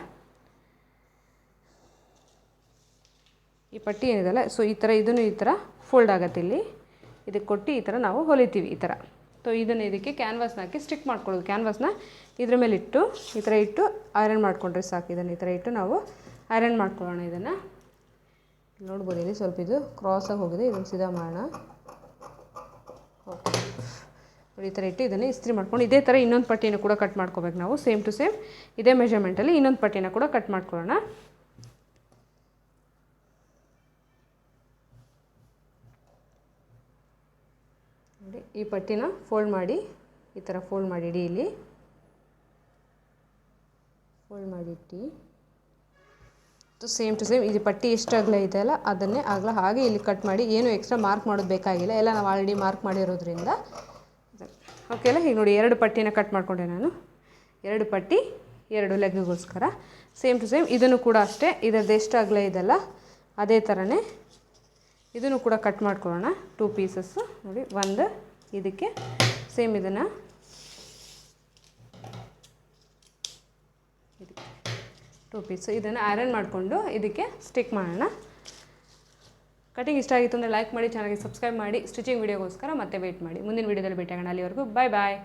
ಈ ಪಟ್ಟಿ ಏನಿದೆಲ್ಲ ಸೊ ಈ ಥರ ಇದನ್ನು ಈ ಥರ ಫೋಲ್ಡ್ ಆಗುತ್ತೆ ಇಲ್ಲಿ. ಇದಕ್ಕೆ ಕೊಟ್ಟು ಈ ಥರ ನಾವು ಹೊಲಿತೀವಿ ಈ ಥರ ಸೊ ಇದನ್ನು ಇದಕ್ಕೆ ಕ್ಯಾನ್ವಾಸ್ನ ಹಾಕಿ ಸ್ಟಿಕ್ ಮಾಡ್ಕೊಳ್ಳೋದು. ಕ್ಯಾನ್ವಾಸ್ನ ಇದ್ರ ಮೇಲೆ ಇಟ್ಟು, ಈ ಥರ ಇಟ್ಟು ಐರನ್ ಮಾಡಿಕೊಂಡ್ರೆ ಸಾಕು. ಇದನ್ನು ಈ ಥರ ಇಟ್ಟು ನಾವು ಐರನ್ ಮಾಡ್ಕೊಳ್ಳೋಣ ಇದನ್ನು. ನೋಡ್ಬೋದು ಇಲ್ಲಿ ಸ್ವಲ್ಪ ಇದು ಕ್ರಾಸಾಗಿ ಹೋಗಿದೆ. ಇದನ್ನು ಸೀದಾ ಮಾಡೋಣ. ಓಕೆ ಈ ಥರ ಇಟ್ಟು ಇದನ್ನು ಇಸ್ತ್ರಿ ಮಾಡ್ಕೊಂಡು ಇದೇ ಥರ ಇನ್ನೊಂದು ಪಟ್ಟಿನ ಕೂಡ ಕಟ್ ಮಾಡ್ಕೋಬೇಕು ನಾವು ಸೇಮ್ ಟು ಸೇಮ್ ಇದೇ ಮೆಷರ್ಮೆಂಟಲ್ಲಿ ಇನ್ನೊಂದು ಪಟ್ಟಿನ ಕೂಡ ಕಟ್ ಮಾಡ್ಕೊಳ್ಳೋಣ. ನೋಡಿ, ಈ ಪಟ್ಟಿನ ಫೋಲ್ಡ್ ಮಾಡಿ, ಈ ಥರ ಫೋಲ್ಡ್ ಮಾಡಿ ಇಡಿ ಇಲ್ಲಿ. ಫೋಲ್ಡ್ ಮಾಡಿಟ್ಟು ಸೇಮ್ ಟು ಸೇಮ್ ಇಲ್ಲಿ ಪಟ್ಟಿ ಎಷ್ಟು ಇದೆ ಅಲ್ಲ, ಅದನ್ನೇ ಆಗಲ ಹಾಗೆ ಇಲ್ಲಿ ಕಟ್ ಮಾಡಿ, ಏನು ಎಕ್ಸ್ಟ್ರಾ ಮಾರ್ಕ್ ಮಾಡೋದು ಬೇಕಾಗಿಲ್ಲ, ಎಲ್ಲ ನಾವು ಆಲ್ರೆಡಿ ಮಾರ್ಕ್ ಮಾಡಿರೋದ್ರಿಂದ ಓಕೆ ಅಲ್ಲ? ಈಗ ನೋಡಿ, ಎರಡು ಪಟ್ಟಿನ ಕಟ್ ಮಾಡಿಕೊಂಡೆ ನಾನು. ಎರಡು ಪಟ್ಟಿ, ಎರಡು ಲೆಗ್ಗೋಸ್ಕರ ಸೇಮ್ ಟು ಸೇಮ್ ಇದನ್ನು ಕೂಡ ಅಷ್ಟೇ. ಇದರದ್ದು ಎಷ್ಟು ಅಗಲ ಇದೆಲ್ಲ, ಅದೇ ಥರನೇ ಇದನ್ನು ಕೂಡ ಕಟ್ ಮಾಡ್ಕೊಳ್ಳೋಣ. ಟೂ ಪೀಸಸ್ಸು ನೋಡಿ, ಒಂದು, ಇದಕ್ಕೆ ಸೇಮ್ ಇದನ್ನು. ಟೂ ಪೀಸು ಇದನ್ನು ಐರನ್ ಮಾಡಿಕೊಂಡು ಇದಕ್ಕೆ ಸ್ಟಿಕ್ ಮಾಡೋಣ. ಕಟಿಂಗ್ ಇಷ್ಟ ಆಗಿತ್ತು ಅಂದರೆ ಲೈಕ್ ಮಾಡಿ ಚಾನಲ್ಗೆ ಸಬ್ಸ್ಕ್ರೈಬ್ ಮಾಡಿ ಸ್ಟಿಚಿಂಗ್ ವೀಡಿಯೋಗೋಸ್ಕರ ಮತ್ತೆ ವೇಟ್ ಮಾಡಿ. ಮುಂದಿನ ವೀಡಿಯೋದಲ್ಲಿ ಭೇಟಿಯಾಗೋಣ. ಅಲ್ಲಿವರೆಗೂ ಬಾಯ್ ಬಾಯ್